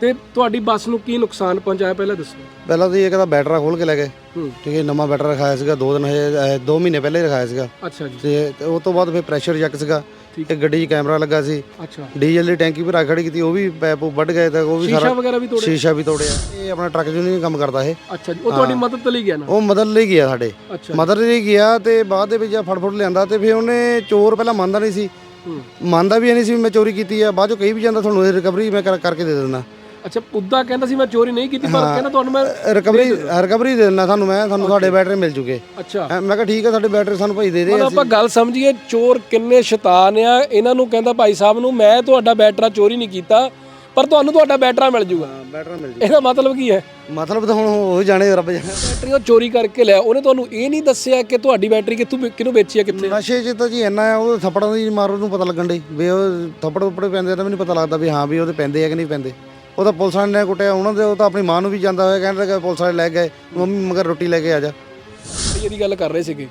ਤੇ ਤੁਹਾਡੀ ਬੱਸ ਨੂੰ ਕੀ ਨੁਕਸਾਨ ਪਹੁੰਚਾਇਆ? ਪਹਿਲਾਂ ਦੱਸੋ। ਪਹਿਲਾਂ ਤਾਂ ਇਹ ਕਹਿੰਦਾ ਬੈਟਰਾ ਖੋਲ ਕੇ ਲੈ ਗਏ। ਹੂੰ। ਠੀਕ ਹੈ ਨਵਾਂ ਬੈਟਰਾ ਰਖਾਇਆ ਸੀਗਾ ਦੋ ਦਿਨ ਹਜੇ 2 ਮਹੀਨੇ ਪਹਿਲੇ ਰਖਾਇਆ ਸੀਗਾ। ਅੱਛਾ ਜੀ। ਤੇ ਤੇ ਉਹ ਤੋਂ ਬਾਅਦ ਫਿਰ ਪ੍ਰੈਸ਼ਰ ਜੱਕ ਸੀਗਾ। ਠੀਕ। ਤੇ ਗੱਡੀ 'ਚ ਕੈਮਰਾ ਲੱਗਾ ਸੀ। ਅੱਛਾ। ਡੀਜ਼ਲ ਦੀ ਟੈਂਕੀ ਭਰਾ ਖੜੀ ਕੀਤੀ ਉਹ ਵੀ ਪੈਪ ਵੱਢ ਗਏ ਤਾਂ ਉਹ ਵੀ ਸ਼ੀਸ਼ਾ ਸਾਰਾ ਵਗੈਰਾ ਵੀ ਤੋੜੇ? ਸ਼ੀਸ਼ਾ ਵੀ ਤੋੜਿਆ। ਇਹ ਆਪਣਾ ਟਰੱਕ ਯੂਨੀਅਨ ਕੰਮ ਕਰਦਾ ਇਹ। ਅੱਛਾ ਜੀ। ਉਹ ਤੁਹਾਡੀ ਮਦਦ ਲਈ ਗਿਆ ਨਾ? ਉਹ ਮਦਦ ਲਈ ਗਿਆ ਸਾਡੇ। ਅੱਛਾ। ਮਦਦ ਲਈ ਗਿਆ ਤੇ ਬਾਅਦ ਦੇ ਵਿੱਚ ਜਦ ਫੜ ਫੜ ਲਿਆਂਦਾ ਤੇ ਫਿਰ ਉਹਨੇ ਚੋਰ ਪਹਿਲਾਂ ਮੰਨਦਾ ਨਹੀਂ ਸੀ। ਹੂੰ। ਮੰਨਦਾ ਵੀ ਨਹੀਂ ਸੀ ਵੀ ਮੈਂ ਚੋਰੀ ਕੀਤੀ ਆ। ਬਾਅਦ ਚੋਂ ਕਹੀ ਵੀ ਜਾਂਦਾ ਤੁਹਾਨੂੰ ਇਹ ਰਿਕਵਰੀ ਮੈਂ ਕਰ- ਕਰਕੇ ਦੇ ਦਿੰਦਾ। ਅੱਛਾ ਉਦਾਂ ਕਹਿੰਦਾ ਸੀ ਮੈਂ ਚੋਰੀ ਨਹੀਂ ਕੀਤੀ ਪਰ ਕਹਿੰਦਾ ਤੁਹਾਨੂੰ ਮੈਂ ਰਿਕਵਰੀ ਰਿਕਵਰੀ ਦੇ ਦਿੰਦਾ ਤੁਹਾਨੂੰ ਮੈਂ ਤੁਹਾਨੂੰ ਤੁਹਾਡੇ ਬੈਟਰੀ ਮਿਲ ਜੂਗੇ। ਅੱਛਾ। ਮੈਂ ਕਿਹਾ ਠੀਕ ਆ ਸਾਡੇ ਬੈਟਰੀ ਸਾਨੂੰ ਭਾਈ ਦੇ ਦੇ ਮਤਲਬ ਆਪਾਂ ਗੱਲ ਸਮਝੀਏ ਚੋਰ ਕਿੰਨੇ ਸ਼ੈਤਾਨ ਆ। ਇਹਨਾਂ ਨੂੰ ਕਹਿੰਦਾ ਭਾਈ ਸਾਹਿਬ ਨੂੰ ਮੈਂ ਤੁਹਾਡਾ ਬੈਟਰਾ ਚੋਰੀ ਨਹੀਂ ਕੀਤਾ ਪਰ ਤੁਹਾਨੂੰ ਤੁਹਾਡਾ ਬੈਟਰਾ ਮਿਲ ਜੂਗਾ। ਬੈਟਰੀ ਮਿਲ ਇਹਦਾ ਮਤਲਬ ਕੀ ਹੈ? ਮਤਲਬ ਤਾਂ ਹੁਣ ਉਹ ਜਾਣੇ ਰੱਬ ਜਾਣੇ। ਬੈਟਰੀ ਉਹ ਚੋਰੀ ਕਰਕੇ ਲਿਆ। ਉਹਨੇ ਤੁਹਾਨੂੰ ਇਹ ਨਹੀਂ ਦੱਸਿਆ ਕਿ ਤੁਹਾਡੀ ਬੈਟਰੀ ਕਿੱਥੋਂ ਕਿਹਨੂੰ ਵੇਚੀ ਆ ਕਿੱਥੇ? ਨਸ਼ੇ 'ਚ ਤਾਂ ਜੀ ਇੰਨਾ ਆ ਉਹ ਥੱਪੜਾਂ ਦੀ ਮਾਰ ਨੂੰ ਪਤਾ ਲੱਗਣ ਡਈ। ਵੀ ਉਹ ਥੱਪੜ ਥੱਪੜ ਪੈਂਦੇ ਤਾਂ ਮੈਨੂੰ ਪਤਾ ਲੱਗਦਾ ਵੀ ਹਾਂ ਵੀ ਉਹਦੇ ਪੈਂਦੇ ਆ ਕਿ ਨਹੀਂ ਪੈਂਦੇ। ਉਹ ਤਾਂ ਪੁਲਿਸ ਵਾਲਿਆਂ ਨੇ ਕੁੱਟਿਆ ਉਹਨਾਂ ਦੇ ਉਹ ਤਾਂ ਆਪਣੀ ਮਾਂ ਨੂੰ ਵੀ ਜਾਂਦਾ ਹੋਇਆ ਕਹਿੰਦੇ ਕਿ ਪੁਲਿਸ ਵਾਲੇ ਲੈ ਗਏ ਮੰਮੀ ਮਗਰ ਰੋਟੀ ਲੈ ਕੇ ਆ ਜਾ। ਇਹਦੀ ਗੱਲ ਕਰ ਰਹੇ ਸੀਗੇ।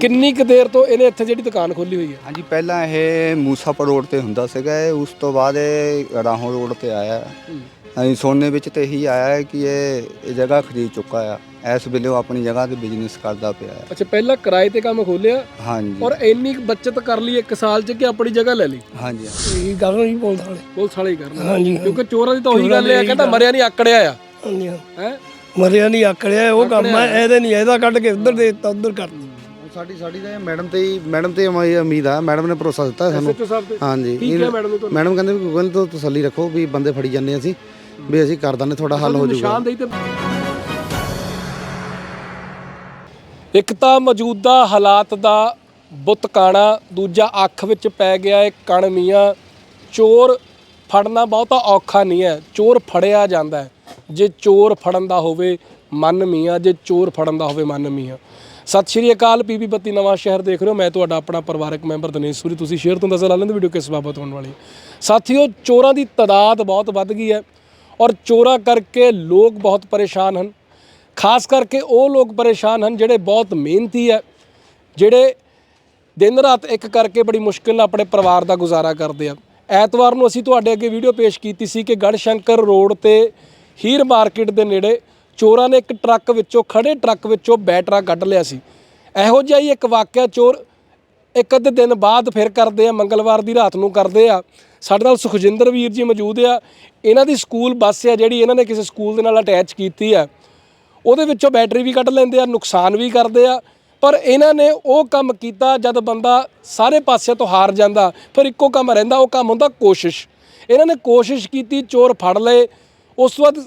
ਕਿੰਨੀ ਕੁ ਦੇਰ ਤੋਂ ਇਹਨੇ ਇੱਥੇ ਜਿਹੜੀ ਦੁਕਾਨ ਖੋਲੀ ਹੋਈ ਹੈ? ਹਾਂਜੀ ਪਹਿਲਾਂ ਇਹ ਮੂਸਾਪੁਰ ਰੋਡ ਤੇ ਹੁੰਦਾ ਸੀਗਾ ਇਹ ਉਸ ਤੋਂ ਬਾਅਦ ਇਹ ਰਾਹੋਂ ਰੋਡ ਤੇ ਆਇਆ। ਅਸੀਂ ਸੁਣਨੇ ਵਿੱਚ ਤੇ ਇਹੀ ਆਇਆ ਹੈ ਕਿ ਇਹ ਇਹ ਜਗ੍ਹਾ ਖਰੀਦ ਚੁੱਕਾ ਆ। ਇਸ ਵੇਲੇ ਉਹ ਆਪਣੀ ਜਗ੍ਹਾ ਤੇ ਬਿਜ਼ਨਸ ਕਰਦਾ ਪਿਆ ਹੈ। ਅੱਛਾ ਪਹਿਲਾਂ ਕਿਰਾਏ ਤੇ ਕੰਮ ਖੋਲਿਆ ਹਾਂਜੀ। ਔਰ ਇੰਨੀ ਬੱਚਤ ਕਰ ਲਈ ਇੱਕ ਸਾਲ ਚ ਕਿ ਆਪਣੀ ਜਗ੍ਹਾ ਲੈ ਲਈ? ਹਾਂਜੀ। ਇਹ ਗੱਲ ਨਹੀਂ ਬੋਲਦਾ ਵਾਲੇ। ਪੁਲਿਸ ਵਾਲੇ ਹੀ ਕਰਨਾ। ਹਾਂਜੀ ਕਿਉਂਕਿ ਚੋਰਾਂ ਦੀ ਤਾਂ ਉਹੀ ਗੱਲ ਹੈ ਕਹਿੰਦਾ ਮਰਿਆ ਨਹੀਂ ਆਕੜਿਆ ਆ। ਹਾਂਜੀ ਹਾਂ। ਮਰਿਆ ਨਹੀਂ ਆਕੜਿਆ ਉਹ ਕੰਮ ਹੈ ਇਹਦੇ ਨਹੀਂ ਇਹਦਾ ਕੱਢ ਕੇ ਉੱਧਰ ਦੇ ਦਿੱਤਾ ਉੱਧਰ ਕਰ ਸਾਡੀ ਸਾਡੀ ਤਾਂ ਮੈਡਮ ਤੇ ਹੀ ਮੈਡਮ ਤੇ ਹਮਾਰੀ ਉਮੀਦ ਆ। ਮੈਡਮ ਨੇ ਭਰੋਸਾ ਦਿੱਤਾ ਸਾਨੂੰ। ਹਾਂਜੀ। ਮੈਡਮ ਕਹਿੰਦੇ ਵੀ ਗੂਗਲ ਤੋਂ ਤਸੱਲੀ ਰੱਖੋ ਵੀ ਬੰਦੇ ਫੜੀ ਜਾਂਦੇ ਅਸੀਂ। ਵੀ ਅਸੀਂ ਕਰ ਦਾਂਗੇ ਤੁਹਾਡਾ ਹੱਲ ਹੋ ਜਾਊਗਾ। ਨਿਸ਼ਾਨਦੇਹੀ ਤੇ ਇੱਕ ਤਾਂ ਮੌਜੂਦਾ ਹਾਲਾਤ ਦਾ ਬੁੱਤ ਕਾਣਾ ਦੂਜਾ ਅੱਖ ਵਿੱਚ ਪੈ ਗਿਆ ਹੈ ਕਣ ਮੀਆਂ। ਚੋਰ ਫੜਨਾ ਬਹੁਤਾ ਔਖਾ ਨਹੀਂ ਹੈ ਚੋਰ ਫੜਿਆ ਜਾਂਦਾ ਹੈ। ਜੇ ਚੋਰ ਫੜਨ ਦਾ ਹੋਵੇ ਮਨ ਮੀਆਂ ਜੇ ਚੋਰ ਫੜਨ ਦਾ ਹੋਵੇ ਮਨ ਮੀਆਂ। ਸਤਿ ਸ਼੍ਰੀ ਅਕਾਲ ਪੀਪੀ ਬੱਤੀ ਨਵਾਂ ਸ਼ਹਿਰ ਦੇਖ ਰਹੇ ਹੋ। ਮੈਂ ਤੁਹਾਡਾ ਆਪਣਾ ਪਰਿਵਾਰਕ ਮੈਂਬਰ ਦਿਨੇਸ਼ ਸੂਰੀ। ਤੁਸੀਂ ਸ਼ੇਅਰ ਤੋਂ ਦੱਸ ਲਾ ਲੈਂਦੇ ਵੀਡੀਓ ਕਿਸ ਬਾਬਤ ਹੋਣ ਵਾਲੀ। ਸਾਥੀਓ ਚੋਰਾਂ ਦੀ ਤਾਦਾਦ ਬਹੁਤ ਵੱਧ ਗਈ ਹੈ। ਔਰ ਚੋਰਾਂ ਕਰਕੇ ਲੋਕ ਬਹੁਤ ਪਰੇਸ਼ਾਨ ਹਨ। ਖਾਸ ਕਰਕੇ ਉਹ ਲੋਕ ਪਰੇਸ਼ਾਨ ਹਨ ਜਿਹੜੇ ਬਹੁਤ ਮਿਹਨਤੀ ਹੈ, ਜਿਹੜੇ ਦਿਨ ਰਾਤ ਇੱਕ ਕਰਕੇ ਬੜੀ ਮੁਸ਼ਕਿਲ ਨਾਲ ਆਪਣੇ ਪਰਿਵਾਰ ਦਾ ਗੁਜ਼ਾਰਾ ਕਰਦੇ ਆ। ਐਤਵਾਰ ਨੂੰ ਅਸੀਂ ਤੁਹਾਡੇ ਅੱਗੇ ਵੀਡੀਓ ਪੇਸ਼ ਕੀਤੀ ਸੀ ਕਿ ਗੜਸ਼ੰਕਰ ਰੋਡ ਤੇ ਹੀਰ ਮਾਰਕੀਟ ਦੇ ਨੇੜੇ ਚੋਰਾਂ ਨੇ ਇੱਕ ਟਰੱਕ ਵਿੱਚੋਂ ਖੜੇ ਟਰੱਕ ਵਿੱਚੋਂ ਬੈਟਰਾ ਕੱਢ ਲਿਆ ਸੀ। ਇਹੋ ਜਿਹਾ ਹੀ ਇੱਕ ਵਾਕਿਆ ਚੋਰ ਇੱਕ ਅੱਧੇ ਦਿਨ ਬਾਅਦ ਫਿਰ ਕਰਦੇ ਆ, ਮੰਗਲਵਾਰ ਦੀ ਰਾਤ ਨੂੰ ਕਰਦੇ ਆ। ਸਾਡੇ ਨਾਲ ਸੁਖਜਿੰਦਰ ਵੀਰ ਜੀ ਮੌਜੂਦ ਆ। ਇਹਨਾਂ ਦੀ ਸਕੂਲ ਬੱਸ ਆ ਜਿਹੜੀ ਇਹਨਾਂ ਨੇ ਕਿਸੇ ਸਕੂਲ ਦੇ ਨਾਲ ਅਟੈਚ ਕੀਤੀ ਆ। ਉਹਦੇ ਵਿੱਚੋਂ ਬੈਟਰੀ ਵੀ ਕੱਢ ਲੈਂਦੇ ਆ, ਨੁਕਸਾਨ ਵੀ ਕਰਦੇ ਆ। ਪਰ ਇਹਨਾਂ ਨੇ ਉਹ ਕੰਮ ਕੀਤਾ ਜਦ ਬੰਦਾ ਸਾਰੇ ਪਾਸਿਆਂ ਤੋਂ ਹਾਰ ਜਾਂਦਾ, ਫਿਰ ਇੱਕੋ ਕੰਮ ਰਹਿੰਦਾ, ਉਹ ਕੰਮ ਹੁੰਦਾ ਕੋਸ਼ਿਸ਼। ਇਹਨਾਂ ਨੇ ਕੋਸ਼ਿਸ਼ ਕੀਤੀ, ਚੋਰ ਫੜ ਲਏ। ਉਸ ਤੋਂ ਬਾਅਦ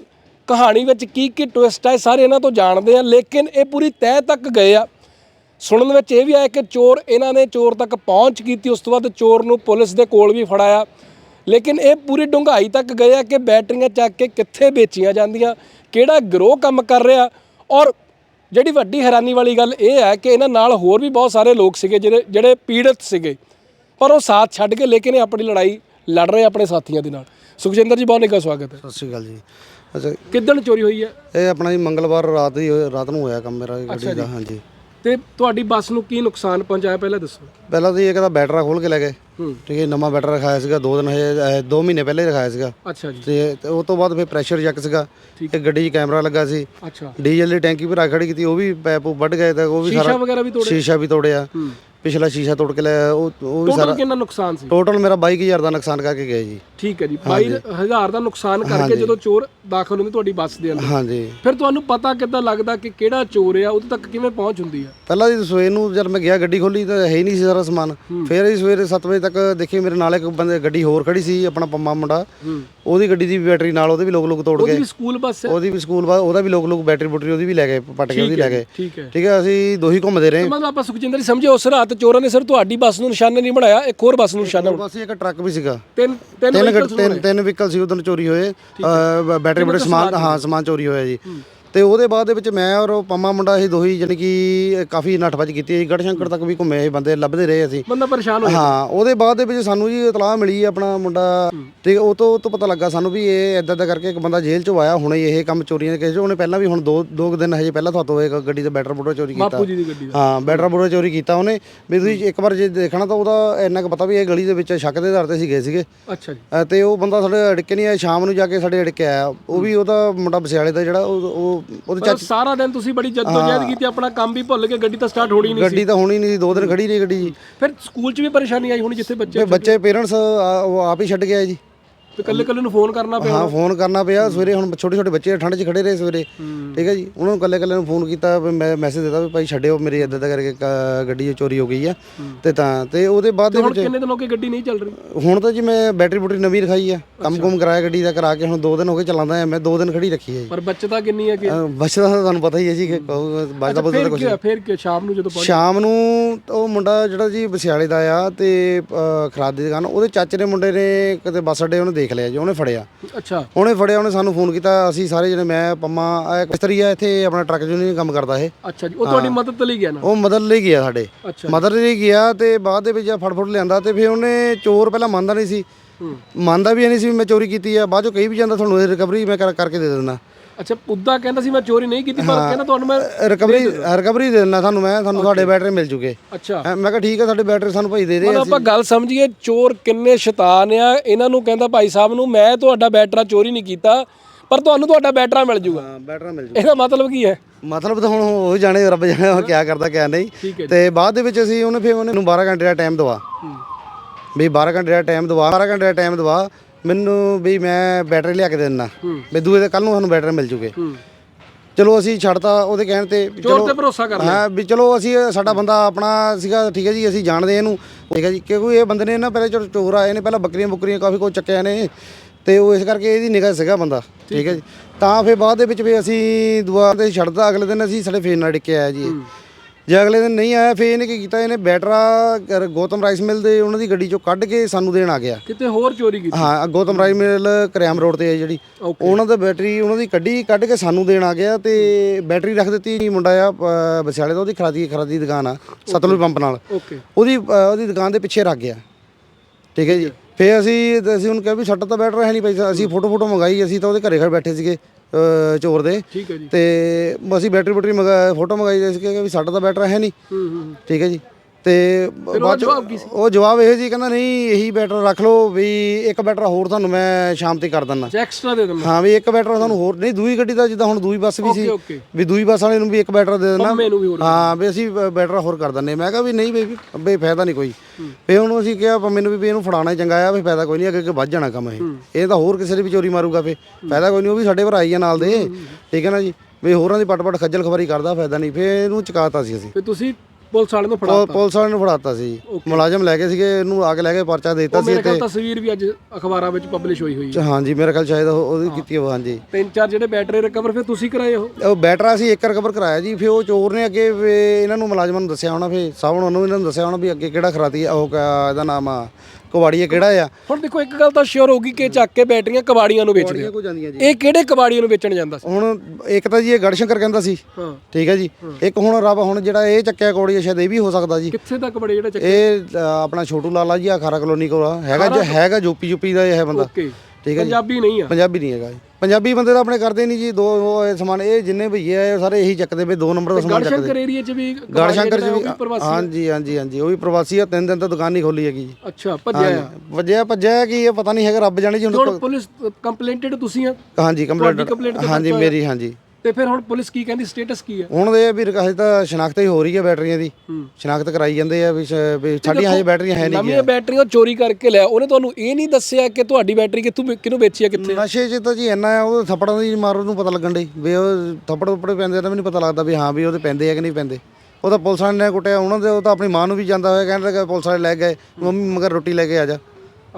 ਕਹਾਣੀ ਵਿੱਚ ਕੀ ਕੀ ਟਵਿਸਟ ਹੈ ਸਾਰੇ ਇਹਨਾਂ ਤੋਂ ਜਾਣਦੇ ਆ। ਲੇਕਿਨ ਇਹ ਪੂਰੀ ਤਹਿ ਤੱਕ ਗਏ ਆ। ਸੁਣਨ ਵਿੱਚ ਇਹ ਵੀ ਆਇਆ ਕਿ ਚੋਰ ਇਹਨਾਂ ਨੇ ਚੋਰ ਤੱਕ ਪਹੁੰਚ ਕੀਤੀ। ਉਸ ਤੋਂ ਬਾਅਦ ਚੋਰ ਨੂੰ ਪੁਲਿਸ ਦੇ ਕੋਲ ਵੀ ਫੜਾਇਆ। ਲੇਕਿਨ ਇਹ ਪੂਰੀ ਡੂੰਘਾਈ ਤੱਕ ਗਏ ਆ ਕਿ ਬੈਟਰੀਆਂ ਚੱਕ ਕੇ ਕਿੱਥੇ ਵੇਚੀਆਂ ਜਾਂਦੀਆਂ ਕਿਹੜਾ ਗਰੋਹ ਕੰਮ ਕਰ ਰਿਹਾ। ਔਰ ਜਿਹੜੀ ਵੱਡੀ ਹੈਰਾਨੀ ਵਾਲੀ ਗੱਲ ਇਹ ਹੈ ਕਿ ਇਹਨਾਂ ਨਾਲ ਹੋਰ ਵੀ ਬਹੁਤ ਸਾਰੇ ਲੋਕ ਸੀਗੇ ਜਿਹੜੇ ਜਿਹੜੇ ਪੀੜਤ ਸੀਗੇ। ਪਰ ਉਹ ਸਾਥ ਛੱਡ ਕੇ ਲੇਕਿਨ ਇਹ ਆਪਣੀ ਲੜਾਈ ਲੜ ਰਹੇ ਆਪਣੇ ਸਾਥੀਆਂ ਦੇ ਨਾਲ। ਸੁਖਜਿੰਦਰ ਜੀ ਬਹੁਤ ਨਿੱਘਾ ਸਵਾਗਤ ਹੈ। ਸਤਿ ਸ਼੍ਰੀ ਅਕਾਲ ਜੀ। ਅੱਛਾ ਕਿੱਦਣ ਚੋਰੀ ਹੋਈ ਹੈ? ਇਹ ਆਪਣਾ ਜੀ ਮੰਗਲਵਾਰ ਰਾਤ ਹੀ ਰਾਤ ਨੂੰ ਹੋਇਆ ਕੰਮ ਮੇਰਾ ਗੱਡੀ ਦਾ ਹਾਂਜੀ। ਤੇ ਤੁਹਾਡੀ ਬੱਸ ਨੂੰ ਕੀ ਨੁਕਸਾਨ ਪਹੁੰਚਾਇਆ? ਪਹਿਲਾਂ ਦੱਸੋ। ਪਹਿਲਾਂ ਤਾਂ ਇਹ ਕਹਿੰਦਾ ਬੈਟਰਾ ਖੋਲ ਕੇ ਲੈ ਗਏ। ਠੀਕ ਹੈ ਨਵਾਂ ਬੈਟਰਾ ਰਖਾਇਆ ਸੀਗਾ ਦੋ ਦਿਨ ਹਜੇ 2 ਮਹੀਨੇ ਪਹਿਲੇ ਰਖਾਇਆ ਸੀਗਾ। ਅੱਛਾ ਜੀ। ਤੇ ਤੇ ਉਹ ਤੋਂ ਬਾਅਦ ਫਿਰ ਪ੍ਰੈਸ਼ਰ ਜੱਕ ਸੀਗਾ ਤੇ ਗੱਡੀ 'ਚ ਕੈਮਰਾ ਲੱਗਾ ਸੀ। ਅੱਛਾ। ਡੀਜ਼ਲ ਦੀ ਟੈਂਕੀ ਭਰਾ ਖੜੀ ਕੀਤੀ ਉਹ ਵੀ ਪੈਪ ਵੱਢ ਗਏ ਤਾਂ ਉਹ ਵੀ ਸ਼ੀਸ਼ਾ ਸਾਰਾ ਵਗੈਰਾ ਵੀ ਸ਼ੀਸ਼ਾ ਵੀ ਤੋੜਿਆ। ਪਿਛਲਾ ਸ਼ੀਸ਼ਾ ਤੋੜ ਕੇ ਲਿਆ ਉਹ ਉਹ ਵੀ ਟੋਟਲ ਸਾਰਾ ਕਿੰਨਾ ਨੁਕਸਾਨ ਸੀ? ਟੋਟਲ ਮੇਰਾ 22000 ਦਾ ਨੁਕਸਾਨ ਕਰਕੇ ਗਏ ਜੀ। ਠੀਕ ਹੈ ਜੀ। 22000 ਦਾ ਨੁਕਸਾਨ ਕਰਕੇ ਜਦੋਂ ਚੋਰ ਦਾਖਲ ਹੁੰਦੇ ਤੁਹਾਡੀ ਬੱਸ ਦੇ ਅੰਦਰ। ਹਾਂਜੀ। ਫਿਰ ਤੁਹਾਨੂੰ ਪਤਾ ਕਿੱਦਾਂ ਲੱਗਦਾ ਕਿ ਕਿਹੜਾ ਚੋਰ ਆ ਉਹਦੇ ਤੱਕ ਕਿਵੇਂ ਪਹੁੰਚ ਹੁੰਦੀ ਆ? ਪਹਿਲਾਂ ਜੀ ਸਵੇਰ ਨੂੰ ਜਦ ਮੈਂ ਗਿਆ ਗੱਡੀ ਖੋਲੀ ਤਾਂ ਹੈ ਹੀ ਨਹੀਂ ਸੀ ਸਾਰਾ ਸਮਾਨ। ਫਿਰ ਹੀ ਸਵੇਰੇ 7 ਵਜੇ ਤੱਕ ਦੇਖੀ ਮੇਰੇ ਨਾਲ ਇੱਕ ਬੰਦੇ ਗੱਡੀ ਹੋਰ ਖੜੀ ਸੀ ਆਪਣਾ ਪੰਮਾ ਮੁੰਡਾ। ਉਹਦੀ ਗੱਡੀ ਦੀ ਬੈਟਰੀ ਨਾਲ ਉਹਦੇ ਵੀ ਲੋਕ ਲੋਕ ਤੋੜ ਉਹਦੀ ਗਏ। ਵੀ ਸਕੂਲ ਬੱਸ ਹੈ? ਉਹਦੀ ਵੀ ਸਕੂਲ ਬਾਅਦ ਉਹਦਾ ਵੀ ਲੋਕ ਲੋਕ ਬੈਟਰੀ ਬੁਟਰੀ ਉਹਦੀ ਵੀ ਲੈ ਗਏ ਪੱਟ ਕੇ ਉਹਦੀ ਲੈ ਗਏ। ਠੀਕ ਹੈ। ਠੀਕ ਹੈ ਅਸੀਂ ਦੋ ਹੀ ਘੁੰਮਦੇ ਰਹੇ। ਮਤਲਬ ਆਪਾਂ ਸੁਖਜਿੰਦਰ ਜੀ ਸਮਝੇ ਉਸ ਰਾਤ ਚੋਰਾਂ ਨੇ ਸਿਰ ਤੁਹਾਡੀ ਬੱਸ ਨੂੰ ਨਿਸ਼ਾਨਾ ਨਹੀਂ ਬਣਾਇਆ ਇੱਕ ਹੋਰ ਬੱਸ ਨੂੰ ਨਿਸ਼ਾਨਾ ਬਣਾਇਆ ਬਸ ਇੱਕ ਟਰੱਕ ਵੀ ਸੀਗਾ। ਤਿੰਨ ਤਿੰਨ ਤਿੰਨ ਵਹੀਕਲ ਸੀ ਉਦੋਂ ਚੋਰੀ ਹੋਏ ਬੈਟਰੀ ਬੁਟਰੀ ਸਮਾਨ ਹਾਂ ਸਮਾਨ ਚੋਰੀ ਹੋਇਆ ਜੀ। ਤੇ ਉਹਦੇ ਬਾਅਦ ਦੇ ਵਿੱਚ ਮੈਂ ਔਰ ਉਹ ਪੰਮਾ ਮੁੰਡਾ ਇਹ ਦੋਹੀ ਜਾਣੀ ਕਿ ਕਾਫੀ ਨੱਠ-ਭੱਜ ਕੀਤੀ ਗੜ ਸ਼ੰਕਰ ਤੱਕ ਵੀ ਘੁੰਮੇ ਇਹ ਬੰਦੇ ਲੱਭਦੇ ਰਹੇ ਅਸੀਂ। ਬੰਦਾ ਪਰੇਸ਼ਾਨ ਹੋ ਹਾਂ ਉਹਦੇ ਬਾਅਦ ਦੇ ਵਿੱਚ ਸਾਨੂੰ ਜੀ ਇਤਲਾਹ ਮਿਲੀ ਆਪਣਾ ਮੁੰਡਾ। ਤੇ ਉਹ ਤੋਂ ਉਹ ਤੋਂ ਪਤਾ ਲੱਗਾ ਸਾਨੂੰ ਵੀ ਇਹ ਇਦਾਂ ਦਾ ਕਰਕੇ ਇੱਕ ਬੰਦਾ ਜੇਲ੍ਹ ਚੋਂ ਆਇਆ ਹੁਣੇ ਇਹ ਕੰਮ ਚੋਰੀਆਂ ਦੇ ਕੇਸ ਉਹਨੇ ਪਹਿਲਾਂ ਵੀ ਹੁਣ ਦੋ ਦੋ ਕੁ ਦਿਨ ਹਜੇ ਪਹਿਲਾਂ ਤੁਹਾਤੋਂ ਇੱਕ ਗੱਡੀ ਦਾ ਬੈਟਰ ਬੋਟਰ ਚੋਰੀ ਕੀਤਾ। ਬਾਪੂ ਜੀ ਦੀ ਗੱਡੀ ਦਾ। ਹਾਂ ਬੈਟਰ ਬੋਟਰ ਚੋਰੀ ਕੀਤਾ ਉਹਨੇ। ਵੀ ਤੁਸੀਂ ਇੱਕ ਵਾਰ ਜੇ ਦੇਖਣਾ ਤਾਂ ਉਹਦਾ ਇੰਨਾ ਕੁ ਪਤਾ ਵੀ ਇਹ ਗਲੀ ਦੇ ਵਿੱਚ ਸ਼ੱਕ ਦੇ ਆਧਾਰ ਤੇ ਸੀ ਗਏ ਸੀਗੇ। ਅੱਛਾ ਜੀ। ਅ, ਤੇ ਉਹ ਬੰਦਾ ਸਾਡੇ ਅੜਕੇ ਨਹੀਂ ਆਇਆ ਸ਼ਾਮ ਨੂੰ ਜਾ ਕੇ ਸਾਡੇ ਅੜਕੇ ਆਇਆ। ਉਹ ਵੀ ਉਹਦਾ ਮੁੰਡਾ ਬਸਿਆਲੇ ਦਾ ਜਿਹੜਾ ਉਹ ਉਹ- ਉਹਦੇ ਮਤਲਬ ਸਾਰਾ ਦਿਨ ਤੁਸੀਂ ਬੜੀ ਜਦੋਜਹਿਦ ਕੀਤੀ ਆਪਣਾ ਕੰਮ ਵੀ ਭੁੱਲ ਕੇ ਗੱਡੀ ਤਾਂ ਸਟਾਰਟ ਹੋਣੀ ਨਹੀਂ ਗੱਡੀ ਤਾਂ ਹੋਣੀ ਨਹੀਂ ਸੀ ਦੋ ਦਿਨ ਖੜੀ ਰਹੀ ਗੱਡੀ। ਜੀ ਫਿਰ ਸਕੂਲ 'ਚ ਵੀ ਪਰੇਸ਼ਾਨੀ ਆਈ ਹੋਣੀ ਜਿੱਥੇ ਬੱਚੇ ਬੱਚੇ ਪੇਰੈਂਟਸ ਉਹ ਆਪ ਹੀ ਛੱਡ ਗਿਆ ਜੀ। ਤੇ ਕੱਲੇ ਕੱਲੇ ਨੂੰ ਫੋਨ ਕਰਨਾ ਪਿਆ ਹਾਂ ਫੋਨ ਕਰਨਾ ਪਿਆ। ਸਵੇਰੇ ਹੁਣ ਛੋਟੇ ਛੋਟੇ ਬੱਚੇ ਠੰਡ 'ਚ ਖੜੇ ਰਹੇ ਸਵੇਰੇ। ਠੀਕ ਹੈ ਜੀ? ਉਹਨਾਂ ਨੂੰ ਕੱਲੇ ਕੱਲੇ ਨੂੰ ਫੋਨ ਕੀਤਾ ਮੈਂ ਮੈਸੇਜ ਦਿੱਤਾ ਵੀ ਭਾਈ ਛੱਡਿਓ ਮੇਰੀ ਇੱਦਾਂ ਦਾ ਕਰਕੇ ਗੱਡੀ ਚੋਰੀ ਹੋ ਗਈ ਆ। ਤੇ ਤਾਂ ਤੇ ਉਹਦੇ ਬਾਅਦ ਦੇ ਵਿੱਚ ਕਿੰਨੇ ਦਿਨ ਹੋ ਗਏ ਗੱਡੀ ਨਹੀਂ ਚੱਲ ਰਹੀ? ਹੁਣ ਤਾਂ ਜੀ ਮੈਂ ਬੈਟਰੀ ਬੁਟਰੀ ਨਵੀਂ ਰਖਾਈ ਆ। ਕੰਮ ਕੁਮ ਕਰਾਇਆ ਗੱਡੀ ਦਾ ਕਰਾ ਕੇ ਹੁਣ 2 ਦਿਨ ਹੋ ਗਏ ਚਲਾਉਂਦਾ ਆ। ਮੈਂ 2 ਦਿਨ ਖੜੀ ਰੱਖੀ ਹੈ ਜੀ। ਪਰ ਬਚਦਾ ਕਿੰਨੀ ਹੈ ਕਿ ਅਹ ਬਚਦਾ ਤਾਂ ਤੁਹਾਨੂੰ ਪਤਾ ਹੀ ਹੈ ਜੀ ਕਿ ਬਚਦਾ ਫਿਰ ਕੁਝ? ਫਿਰ ਕਿ ਸ਼ਾਮ ਨੂੰ ਜਦੋਂ ਸ਼ਾਮ ਨੂੰ ਉਹ ਮੁੰਡਾ ਜਿਹੜਾ ਜੀ ਬਸਿਆਲੇ ਦਾ ਆ ਤੇ ਖਰਾਦ ਦੀ ਦੁਕਾਨ ਉਹਦੇ ਚਾਚੇ ਦੇ ਮੁੰਡੇ ਨੇ ਕਿਤੇ ਬੱਸ ਅੱਡੇ ਉਹਨੇ ਦੇਖ ਲਿਆ ਜੀ ਉਹਨੇ ਫੜਿਆ। ਅੱਛਾ। ਉਹਨੇ ਫੜਿਆ ਉਹਨੇ ਸਾਨੂੰ ਫੋਨ ਕੀਤਾ ਅਸੀਂ ਸਾਰੇ ਜਣੇ ਮੈਂ ਪੰਮਾ ਆਹ ਮਿਸਤਰੀ ਆ ਇੱਥੇ ਆਪਣਾ ਟਰੱਕ ਯੂਨੀਅਨ ਕੰਮ ਕਰਦਾ ਇਹ। ਅੱਛਾ ਜੀ ਉਹ ਤੁਹਾਡੀ ਮਦਦ ਲਈ ਗਿਆ ਨਾ? ਉਹ ਮਦਦ ਲਈ ਗਿਆ ਸਾਡੇ। ਅੱਛਾ ਮਦਦ ਲਈ ਗਿਆ ਤੇ ਬਾਅਦ ਦੇ ਵਿੱਚ ਫੜ ਫੜ ਲਿਆਂਦਾ ਤੇ ਫਿਰ ਉਹਨੇ ਚੋਰ ਪਹਿਲਾਂ ਮੰਨਦਾ ਨਹੀਂ ਸੀ। ਮੰਨਦਾ ਵੀ ਨਹੀਂ ਸੀ ਵੀ ਮੈਂ ਚੋਰੀ ਕੀਤੀ ਆ ਬਾਅਦ ਚੋਂ ਕਹੀ ਵੀ ਜਾਂਦਾ ਤੁਹਾਨੂੰ ਇਹ ਰਿਕਵਰੀ ਮੈਂ ਕਰ- ਕਰਕੇ ਦੇ ਦਿੰਦਾ। ਅੱਛਾ ਉੱਦਾਂ ਕਹਿੰਦਾ ਸੀ ਮੈਂ ਚੋਰੀ ਨਹੀਂ ਕੀਤੀ ਪਰ ਕਹਿੰਦਾ ਤੁਹਾਨੂੰ ਮੈਂ ਰਿਕਵਰੀ ਰਿਕਵਰੀ ਦੇ ਦਿੰਦਾ ਤੁਹਾਨੂੰ ਮੈਂ ਤੁਹਾਨੂੰ ਤੁਹਾਡੇ ਬੈਟਰੀ ਮਿਲ ਜੂਗੇ। ਅੱਛਾ। ਮੈਂ ਕਿਹਾ ਠੀਕ ਹੈ ਸਾਡੇ ਬੈਟਰੀ ਸਾਨੂੰ ਭਾਈ ਦੇ ਦੇ ਮਤਲਬ ਆਪਾਂ ਗੱਲ ਸਮਝੀਏ ਚੋਰ ਕਿੰਨੇ ਸ਼ੈਤਾਨ ਆ। ਇਹਨਾਂ ਨੂੰ ਕਹਿੰਦਾ ਭਾਈ ਸਾਹਿਬ ਨੂੰ ਮੈਂ ਤੁਹਾਡਾ ਬੈਟਰਾ ਚੋਰੀ ਨਹੀਂ ਕੀਤਾ ਪਰ ਤੁਹਾਨੂੰ ਤੁਹਾਡਾ ਬੈਟਰਾ ਮਿਲ ਜੂਗਾ। ਹਾਂ ਬੈਟਰੀ ਮਿਲ ਜੂ ਇਹਦਾ ਮਤਲਬ ਕੀ ਹੈ? ਮਤਲਬ ਤਾਂ ਹੁਣ ਉਹ ਜਾਣੇ ਰੱਬ ਜਾਣੇ ਉਹ ਕੀ ਕਰਦਾ ਕਿਆ ਨਹੀਂ। ਤੇ ਬਾਅਦ ਦੇ ਵਿੱਚ ਅਸੀਂ ਉਹਨੇ ਫਿਰ ਉਹਨੇ ਨੂੰ 12 ਘੰਟੇ ਦਾ ਟਾਈਮ ਦਵਾ। ਵੀ 12 ਘੰਟੇ ਦਾ ਟਾਈਮ ਦਵਾ 12 ਘੰਟੇ ਦਾ ਟਾਈਮ ਦਵਾ। ਮੈਨੂੰ ਵੀ ਮੈਂ ਬੈਟਰੀ ਲਿਆ ਕੇ ਦੇ ਦਿੰਦਾ ਵੀ ਦੂਏ ਦੇ ਕੱਲ ਨੂੰ ਸਾਨੂੰ ਬੈਟਰੀ ਮਿਲ ਜੂਗੇ। ਚਲੋ ਅਸੀਂ ਛੱਡਤਾ ਉਹਦੇ ਕਹਿਣ ਤੇ ਚੋਰ ਤੇ ਭਰੋਸਾ ਕਰ ਲਿਆ। ਹਾਂ ਵੀ ਚਲੋ ਅਸੀਂ ਸਾਡਾ ਬੰਦਾ ਆਪਣਾ ਸੀਗਾ ਠੀਕ ਹੈ ਜੀ ਅਸੀਂ ਜਾਣਦੇ ਇਹਨੂੰ। ਠੀਕ ਹੈ ਜੀ ਕਿਉਂਕਿ ਇਹ ਬੰਦੇ ਨੇ ਨਾ ਪਹਿਲੇ ਚਲੋ ਚੋਰ ਆਏ ਨੇ ਪਹਿਲਾਂ ਬੱਕਰੀਆਂ ਬੁੱਕਰੀਆਂ ਕਾਫੀ ਕੁਝ ਚੱਕਿਆ ਨੇ। ਤੇ ਉਹ ਇਸ ਕਰਕੇ ਇਹਦੀ ਨਿਗਾਹ ਸੀਗਾ ਬੰਦਾ। ਠੀਕ। ਹੈ ਜੀ। ਤਾਂ ਫਿਰ ਬਾਅਦ ਦੇ ਵਿੱਚ ਵੀ ਅਸੀਂ ਦੁਆ ਤੇ ਛੱਡਦਾ ਅਗਲੇ ਦਿਨ ਅਸੀਂ ਸਾਡੇ ਫੇਰ ਨਾਲ ਡਿੱਕੇ ਆਇਆ ਜੀ। ਜੇ ਅਗਲੇ ਦਿਨ ਨਹੀਂ ਆਇਆ ਫੇਰ ਇਹਨੇ ਕੀ ਕੀਤਾ? ਇਹਨੇ ਬੈਟਰਾ ਕਰ- ਗੌਤਮ ਰਾਈਸ ਮਿਲ ਦੇ ਉਹਨਾਂ ਦੀ ਗੱਡੀ ਚੋਂ ਕੱਢ ਕੇ ਸਾਨੂੰ ਦੇਣ ਆ ਗਿਆ। ਕਿਤੇ ਹੋਰ ਚੋਰੀ ਕੀਤੀ? ਹਾਂ Gautam rice mill Kariam road ਤੇ ਹੈ ਜਿਹੜੀ। Okay. ਉਹਨਾਂ ਦਾ ਬੈਟਰੀ ਉਹਨਾਂ ਦੀ ਕੱਢੀ ਕੱਢ ਕੇ ਸਾਨੂੰ ਦੇਣ ਆ ਗਿਆ ਤੇ ਬੈਟਰੀ ਰੱਖ ਦਿੱਤੀ ਨਹੀਂ ਮੁੰਡਾ ਆ ਅ, ਬਸਿਆਲੇ ਦਾ ਉਹਦੀ ਖਰਾਦੀ ਖਰਾਦੀ ਦੀ ਦੁਕਾਨ ਆ ਸਤਲੁਜ ਪੰਪ ਨਾਲ। ਓਕੇ। ਉਹਦੀ ਅ, ਉਹਦੀ ਦੁਕਾਨ ਦੇ ਪਿੱਛੇ ਰੱਖ ਗਿਆ। ਠੀਕ ਹੈ ਜੀ। ਫੇਰ ਅਸੀਂ ਅਸੀਂ ਉਹਨੂੰ ਕਿਹਾ ਵੀ ਸਾਡਾ ਤਾਂ ਬੈਟਰ ਹੈ ਨਹੀਂ ਪੈਸਾ ਅਸੀਂ ਫੋਟੋ ਫੋਟੋ ਮੰਗਾਈ ਅਸੀਂ ਤਾਂ ਉਹਦੇ ਘਰੇ ਖੜ ਬੈਠੇ ਸੀਗੇ। ਚੋਰ ਦੇ। ਠੀਕ ਹੈ ਜੀ। ਤੇ ਅਸੀਂ ਬੈਟਰੀ ਬੁਟਰੀ ਮੰਗਾ ਫੋਟੋ ਮੰਗਾਈ ਸੀ ਕਿ ਵੀ ਸਾਡਾ ਤਾਂ ਬੈਟਰ ਹੈ ਨਹੀਂ। ਹੂੰ ਹੂੰ। ਠੀਕ ਹੈ ਜੀ। ਤੇ ਬਾਅਦ ਚੋਂ- ਜਵਾਬ ਕੀ ਸੀ? ਉਹ ਜਵਾਬ ਇਹ ਜੀ ਕਹਿੰਦਾ ਨਹੀਂ ਇਹੀ ਬੈਟਰ ਰੱਖ ਲਓ ਵੀ ਇੱਕ ਬੈਟਰ ਹੋਰ ਤੁਹਾਨੂੰ ਮੈਂ ਸ਼ਾਮ ਤੇ ਕਰ ਦਿੰਦਾ। ਐਕਸਟਰਾ ਦੇ ਦਿੰਦਾ। ਹਾਂ ਵੀ ਇੱਕ ਬੈਟਰ ਤੁਹਾਨੂੰ ਹੋਰ ਨਹੀਂ ਦੂਈ ਗੱਡੀ ਦਾ ਜਿੱਦਾਂ ਹੁਣ ਦੂਈ ਬੱਸ ਵੀ ਸੀ ਓਕੇ ਵੀ ਦੂਈ ਬੱਸ ਵਾਲੇ ਨੂੰ ਵੀ ਇੱਕ ਬੈਟਰ ਦੇ ਦੇਣਾ ਮੈਨੂੰ ਵੀ ਹੋਰ ਹਾਂ ਵੀ ਅਸੀਂ ਬ- ਬੈਟਰ ਹੋਰ ਕਰ ਦਿੰਨੇ ਮੈਂ ਕਿਹਾ ਵੀ ਨਹੀਂ ਬਈ ਬਈ ਫਾਇਦਾ ਨਹੀਂ ਕੋਈ। ਫੇ ਉਹਨੂੰ ਅਸੀਂ ਕਿਹਾ ਆਪਾਂ ਮੈਨੂੰ ਵੀ ਵੀ ਇਹਨੂੰ ਫੜਾਉਣਾ ਹੀ ਚੰਗਾ ਆ ਵੀ ਫਾਇਦਾ ਕੋਈ ਨਹੀਂ ਅੱਗੇ ਅੱਗੇ ਵੱਧ ਜਾਣਾ ਕੰਮ ਇਹ। ਇਹ ਤਾਂ ਹੋਰ ਕਿਸੇ ਦੀ ਵੀ ਚੋਰੀ ਮਾਰੂਗਾ ਫੇ ਫਾਇਦਾ ਕੋਈ ਨਹੀਂ ਉਹ ਵੀ ਸਾਡੇ ਭਰਾ ਹੀ ਆ ਨਾਲ ਦੇ। ਠੀਕ ਹੈ ਨਾ ਜੀ? ਵੀ ਹੋਰਾਂ ਦੀ ਪਟ ਪਟ ਖੱਜਲ ਖਵਾਰੀ ਕਰਦਾ ਫਾਇਦਾ ਨਹੀਂ। ਫੇ ਇਹਨੂੰ ਚਕਾਤਾ ਸੀ ਅਸੀਂ। ਤੇ ਤੁਸੀਂ ਪੁਲਿਸ ਵਾਲੇ ਨੂੰ ਫੜਾ ਪੁਲ- ਪੁਲਿਸ ਵਾਲੇ ਨੂੰ ਫੜਾਤਾ ਸੀ। ਮੁਲਾਜ਼ਮ ਲੈ ਕੇ ਸੀਗੇ ਇਹਨੂੰ ਆ ਕੇ ਲੈ ਕੇ ਪਰਚਾ ਦੇ ਦਿੱਤਾ ਸੀ ਮੇਰੇ ਖਿਆਲ ਤਸਵੀਰ ਵੀ ਅੱਜ ਅਖਬਾਰਾਂ ਵਿੱਚ ਪਬਲਿਸ਼ ਹੋਈ ਹੋਈ ਹੈ। ਹਾਂਜੀ ਮੇਰੇ ਖਿਆਲ ਸ਼ਾਇਦ ਉਹ- ਉਹਦੀ ਕੀਤੀ ਉਹ ਹਾਂਜੀ। ਤਿੰਨ ਚਾਰ ਜਿਹੜੇ ਬੈਟਰੀ ਰਿਕਵਰ ਫਿਰ ਤੁਸੀਂ ਕਰਾਏ ਉਹ? ਉਹ ਬੈਟਰਾ ਸੀ ਇੱਕ ਰਿਕਵਰ ਕਰਾਇਆ ਜੀ ਫਿਰ ਉਹ ਚੋਰ ਨੇ ਅੱਗੇ ਵੀ ਇਹਨਾਂ ਨੂੰ ਮੁਲਾਜ਼ਮਾਂ ਨੂੰ ਦੱਸਿਆ ਹੋਣਾ ਫਿਰ ਸਾਹਮਣੇ ਉਹਨੂੰ ਇਹਨਾਂ ਨੂੰ ਦੱਸਿਆ ਹੋਣਾ ਵੀ ਅੱਗੇ ਕਿਹੜਾ ਖਰਾਤੀ ਆ ਉਹ ਕਿਆ ਇਹਦਾ ਨਾਮ ਆ। ਕਵਾੜੀਆ ਕਿਹੜਾ ਆ? ਹੁਣ ਦੇਖੋ ਇੱਕ ਗੱਲ ਤਾਂ ਸ਼ੋਰ ਹੋਗੀ ਕਿ ਚੱਕ ਕੇ ਬੈਟਰੀਆਂ ਕਬਾੜੀਆਂ ਨੂੰ ਵੇਚਦੇ ਕੋ ਜਾਂਦੀਆਂ ਜੀ। ਇਹ ਕਿਹੜੇ ਕਬਾੜੀਆਂ ਨੂੰ ਵੇਚਣ ਜਾਂਦਾ ਸੀ? ਹੁਣ ਇੱਕ ਤਾਂ ਜੀ ਇਹ ਗੜਸ਼ੰਕਰ ਕਹਿੰਦਾ ਸੀ। ਹਾਂ। ਠੀਕ ਹੈ ਜੀ। ਇੱਕ ਹੁਣ ਰੱਬ ਹੁਣ ਜਿਹੜਾ ਇਹ ਚੱਕਿਆ ਕੋੜੀ ਸ਼ਾਇਦ ਇਹ ਵੀ ਹੋ ਸਕਦਾ ਜੀ। ਕਿੱਥੇ ਤੱਕ ਬੜੇ ਜਿਹੜੇ ਚੱਕ ਇਹ ਆਪਣਾ ਛੋਟੂ ਲਾਲਾ ਜੀ ਆ ਖਾਰਾ ਕਲੋਨੀ ਕੋਲ। ਹੈਗਾ ਜੋ ਹੈਗਾ ਯੂਪੀ ਯੂਪੀ ਦਾ ਇਹ ਬੰਦਾ। ਓਕੇ। ਠੀਕ ਹੈ ਪੰਜਾਬੀ ਨਹੀਂ ਆ। ਪੰਜਾਬੀ ਨਹੀਂ ਹੈਗਾ ਜੀ ਪੰਜਾਬੀ ਬੰਦੇ ਤਾਂ ਆਪਣੇ ਕਰਦੇ ਨਹੀਂ ਜੀ ਦੋ ਉਹ ਸਮਾਨ ਇਹ ਜਿੰਨੇ ਭਈਏ ਆ ਇਹ ਸਾਰੇ ਇਹੀ ਚੱਕਦੇ ਵੀ ਦੋ ਨੰਬਰ ਦਾ ਸਮਾਨ ਚੱਕਦੇ ਏਰੀਆ 'ਚ ਵੀ ਗੜਸ਼ੰਕਰ ਚ ਵੀ ਹਾਂਜੀ ਹਾਂਜੀ ਹਾਂਜੀ ਉਹ ਵੀ ਪ੍ਰਵਾਸੀ ਆ ਤਿੰਨ ਦਿਨ ਤਾਂ ਦੁਕਾਨ ਨਹੀਂ ਖੋਲੀ ਹੈਗੀ ਜੀ। ਅੱਛਾ ਭੱਜਿਆ ਆ? ਵੱਜਿਆ ਭੱਜਿਆ ਕੀ ਇਹ ਪਤਾ ਨਹੀਂ ਹੈਗਾ ਰੱਬ ਜਾਣੇ ਜੀ ਹੁਣ ਹੁਣ ਪੁਲਿਸ ਕੰਪਲੇਂਟਡ ਤੁਸੀਂ ਆ? ਹਾਂਜੀ ਤੁਹਾਡੀ ਕੰਪਲੀਟ ਤੇ ਹਾਂਜੀ ਮੇਰੀ ਹਾਂਜੀ। ਤੇ ਫਿਰ ਹੁਣ ਪੁਲਿਸ ਕੀ ਕਹਿੰਦੀ ਸਟੇਟਸ ਕੀ ਹੈ ਹੁਣ ਇਹ ਵੀ ਹਜੇ ਤਾਂ ਸ਼ਨਾਖਤ ਹੀ ਹੋ ਰਹੀ ਹੈ ਬੈਟਰੀਆਂ ਦੀ। ਹੂੰ। ਸ਼ਨਾਖਤ ਕਰਾਈ ਜਾਂਦੇ ਆ ਵੀ ਸ਼- ਵੀ ਸਾਡੀਆਂ ਹਜੇ ਬੈਟਰੀਆਂ ਹੈ ਨਹੀਂ ਨਵੀਆਂ ਬੈਟਰੀਆਂ ਚੋਰੀ ਕਰਕੇ ਲਿਆ। ਉਹਨੇ ਤੁਹਾਨੂੰ ਇਹ ਨਹੀਂ ਦੱਸਿਆ ਕਿ ਤੁਹਾਡੀ ਬੈਟਰੀ ਕਿੱਥੋਂ ਕਿਹਨੂੰ ਵੇਚੀ ਆ ਕਿੱਥੇ? ਨਸ਼ੇ 'ਚ ਤਾਂ ਜੀ ਇੰਨਾ ਆ ਉਹ ਥੱਪੜਾਂ ਦੀ ਮਾਰਨ ਨੂੰ ਪਤਾ ਲੱਗਣ ਡਈ। ਵੀ ਉਹ ਥੱਪੜ ਥੱਪੜ ਪੈਂਦੇ ਤਾਂ ਵੀ ਨਹੀਂ ਪਤਾ ਲੱਗਦਾ ਵੀ ਹਾਂ ਵੀ ਉਹਦੇ ਪੈਂਦੇ ਆ ਕਿ ਨਹੀਂ ਪੈਂਦੇ। ਉਹ ਤਾਂ ਪੁਲਿਸ ਵਾਲੇ ਨੇ ਕੁੱਟਿਆ ਉਹਨਾਂ ਦੇ ਉਹ ਤਾਂ ਆਪਣੀ ਮਾਂ ਨੂੰ ਵੀ ਜਾਂਦਾ ਹੋਇਆ ਕਹਿੰਦਾ ਕਿ ਪੁਲਿਸ ਵਾਲੇ ਲੈ ਗਏ ਮੰਮੀ ਮਗਰ ਰੋਟੀ ਲੈ ਕੇ ਆ ਜਾ।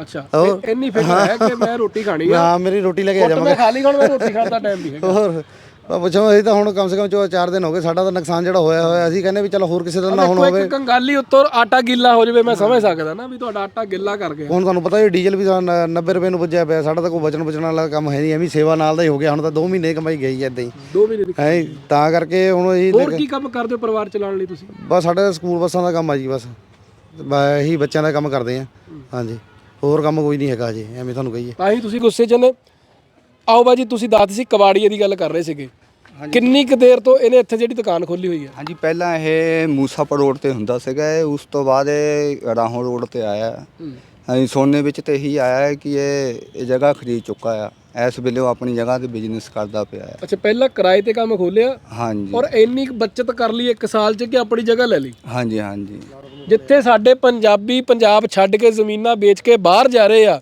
ਅੱਛਾ ਇੰਨੀ ਫਿਕਰ ਹੈ ਕਿ ਮੈਂ ਰੋਟੀ ਖਾਣੀ ਆ। ਹਾਂ ਮੇਰੀ ਰੋਟੀ ਲੈ ਕੇ ਆ ਜਾਵਾਂਗਾ ਮੈਂ ਖਾ ਲਈ ਹੁਣ ਮੈਂ ਰੋਟੀ ਖਾਣ ਦਾ ਟਾਈਮ ਨਹੀਂ ਹੈਗਾ। ਹੋਰ। ਪੁੱਛੋ ਅਸੀਂ ਤਾਂ ਹੁਣ ਕਮ ਸੇ ਕਮ ਚੋ 4 ਦਿਨ ਹੋ ਗਏ ਸਾਡਾ ਤਾਂ ਨੁਕਸਾਨ ਜਿਹੜਾ ਹੋਇਆ ਹੋਇਆ ਅਸੀਂ ਕਹਿੰਦੇ ਵੀ ਚਲੋ ਹੋਰ ਕਿਸੇ ਦਾ ਨਾ ਹੁਣ ਹੋਵੇ। ਇੱਕ ਕੰਗਾਲੀ ਉੱਤੋਂ ਆਟਾ ਗਿੱਲਾ ਹੋ ਜਾਵੇ ਮੈਂ ਸਮਝ ਸਕਦਾ ਨਾ ਵੀ ਤੁਹਾਡਾ ਆਟਾ ਗਿੱਲਾ ਕਰ ਗਿਆ। ਹੁਣ ਤੁਹਾਨੂੰ ਪਤਾ ਹੈ ਡੀਜ਼ਲ ਵੀ ਤਾਂ ਨ- 90 ਰੁਪਏ ਨੂੰ ਪੁੱਜਿਆ ਪਿਆ ਸਾਡਾ ਤਾਂ ਕੋਈ ਬਚਣ ਬਚਣ ਵਾਲਾ ਕੰਮ ਹੈ ਨਹੀਂ ਐਵੇਂ ਸੇਵਾ ਨਾਲ ਦਾ ਹੀ ਹੋ ਗਿਆ ਹੁਣ ਤਾਂ 2 ਮਹੀਨੇ ਕਮਾਈ ਗਈ ਐ ਇਦਾਂ ਹੀ। ਦੋ ਮਹੀਨੇ ਦੀ ਹੈ ਤਾਂ ਕਰਕੇ ਹੁਣ ਇਹ ਹੋਰ ਕੀ ਕੰਮ ਕਰਦੇ ਹੋ ਪਰਿਵਾਰ ਚਲਾਉਣ ਲਈ ਤੁਸੀਂ? ਬਸ ਸਾਡਾ ਸਕੂਲ ਬੱਸਾਂ ਦਾ ਕੰਮ ਆ ਜੀ ਬਸ। ਇਹੀ ਬੱਚਿਆਂ ਦਾ ਕੰਮ ਕਰਦੇ ਆ। ਹਾਂਜੀ। ਹੋਰ ਕੰਮ ਕੋਈ ਨਹੀਂ ਹੈਗਾ ਜੀ ਐਵੇਂ ਤੁਹਾਨੂੰ ਕਹੀਏ। ਤਾਂ ਹੀ ਤੁਸੀਂ ਗੁੱਸੇ 'ਚ ਨੇ। ਆਓ ਬਾਜੀ ਤੁਸੀਂ ਦੱਸ ਸੀ ਕਬਾੜੀਏ ਦੀ ਗੱਲ ਕਰ ਰਹੇ ਸੀਗੇ। ਕਿੰਨੀ ਕੁ ਦੇਰ ਤੋਂ ਇਹਨੇ ਇੱਥੇ ਜਿਹੜੀ ਦੁਕਾਨ ਖੋਲੀ ਹੋਈ ਹੈ? ਹਾਂਜੀ ਪਹਿਲਾਂ ਇਹ ਮੂਸਾਪੁਰ ਰੋਡ ਤੇ ਹੁੰਦਾ ਸੀਗਾ ਇਹ ਉਸ ਤੋਂ ਬਾਅਦ ਇਹ ਰਾਹੋਂ ਰੋਡ ਤੇ ਆਇਆ। ਹਾਂਜੀ ਸੋਨੇ ਵਿੱਚ ਤੇ ਇਹੀ ਆਇਆ ਹੈ ਕਿ ਇਹ ਇਹ ਜਗ੍ਹਾ ਖਰੀਦ ਚੁੱਕਾ ਆ। ਇਸ ਵੇਲੇ ਉਹ ਆਪਣੀ ਜਗ੍ਹਾ ਤੇ ਬਿਜ਼ਨਸ ਕਰਦਾ ਪਿਆ ਹੈ ਅੱਛਾ ਪਹਿਲਾਂ ਕਿਰਾਏ ਤੇ ਕੰਮ ਖੋਲਿਆ ਹਾਂਜੀ। ਔਰ ਇੰਨੀ ਕੁ ਬੱਚਤ ਕਰ ਲਈ ਇੱਕ ਸਾਲ 'ਚ ਕਿ ਆਪਣੀ ਜਗ੍ਹਾ ਲੈ ਲਈ? ਹਾਂਜੀ ਹਾਂਜੀ। ਜਿੱਥੇ ਸਾਡੇ ਪੰਜਾਬੀ ਪੰਜਾਬ ਛੱਡ ਕੇ ਜ਼ਮੀਨਾਂ ਵੇਚ ਕੇ ਬਾਹਰ ਜਾ ਰਹੇ ਆ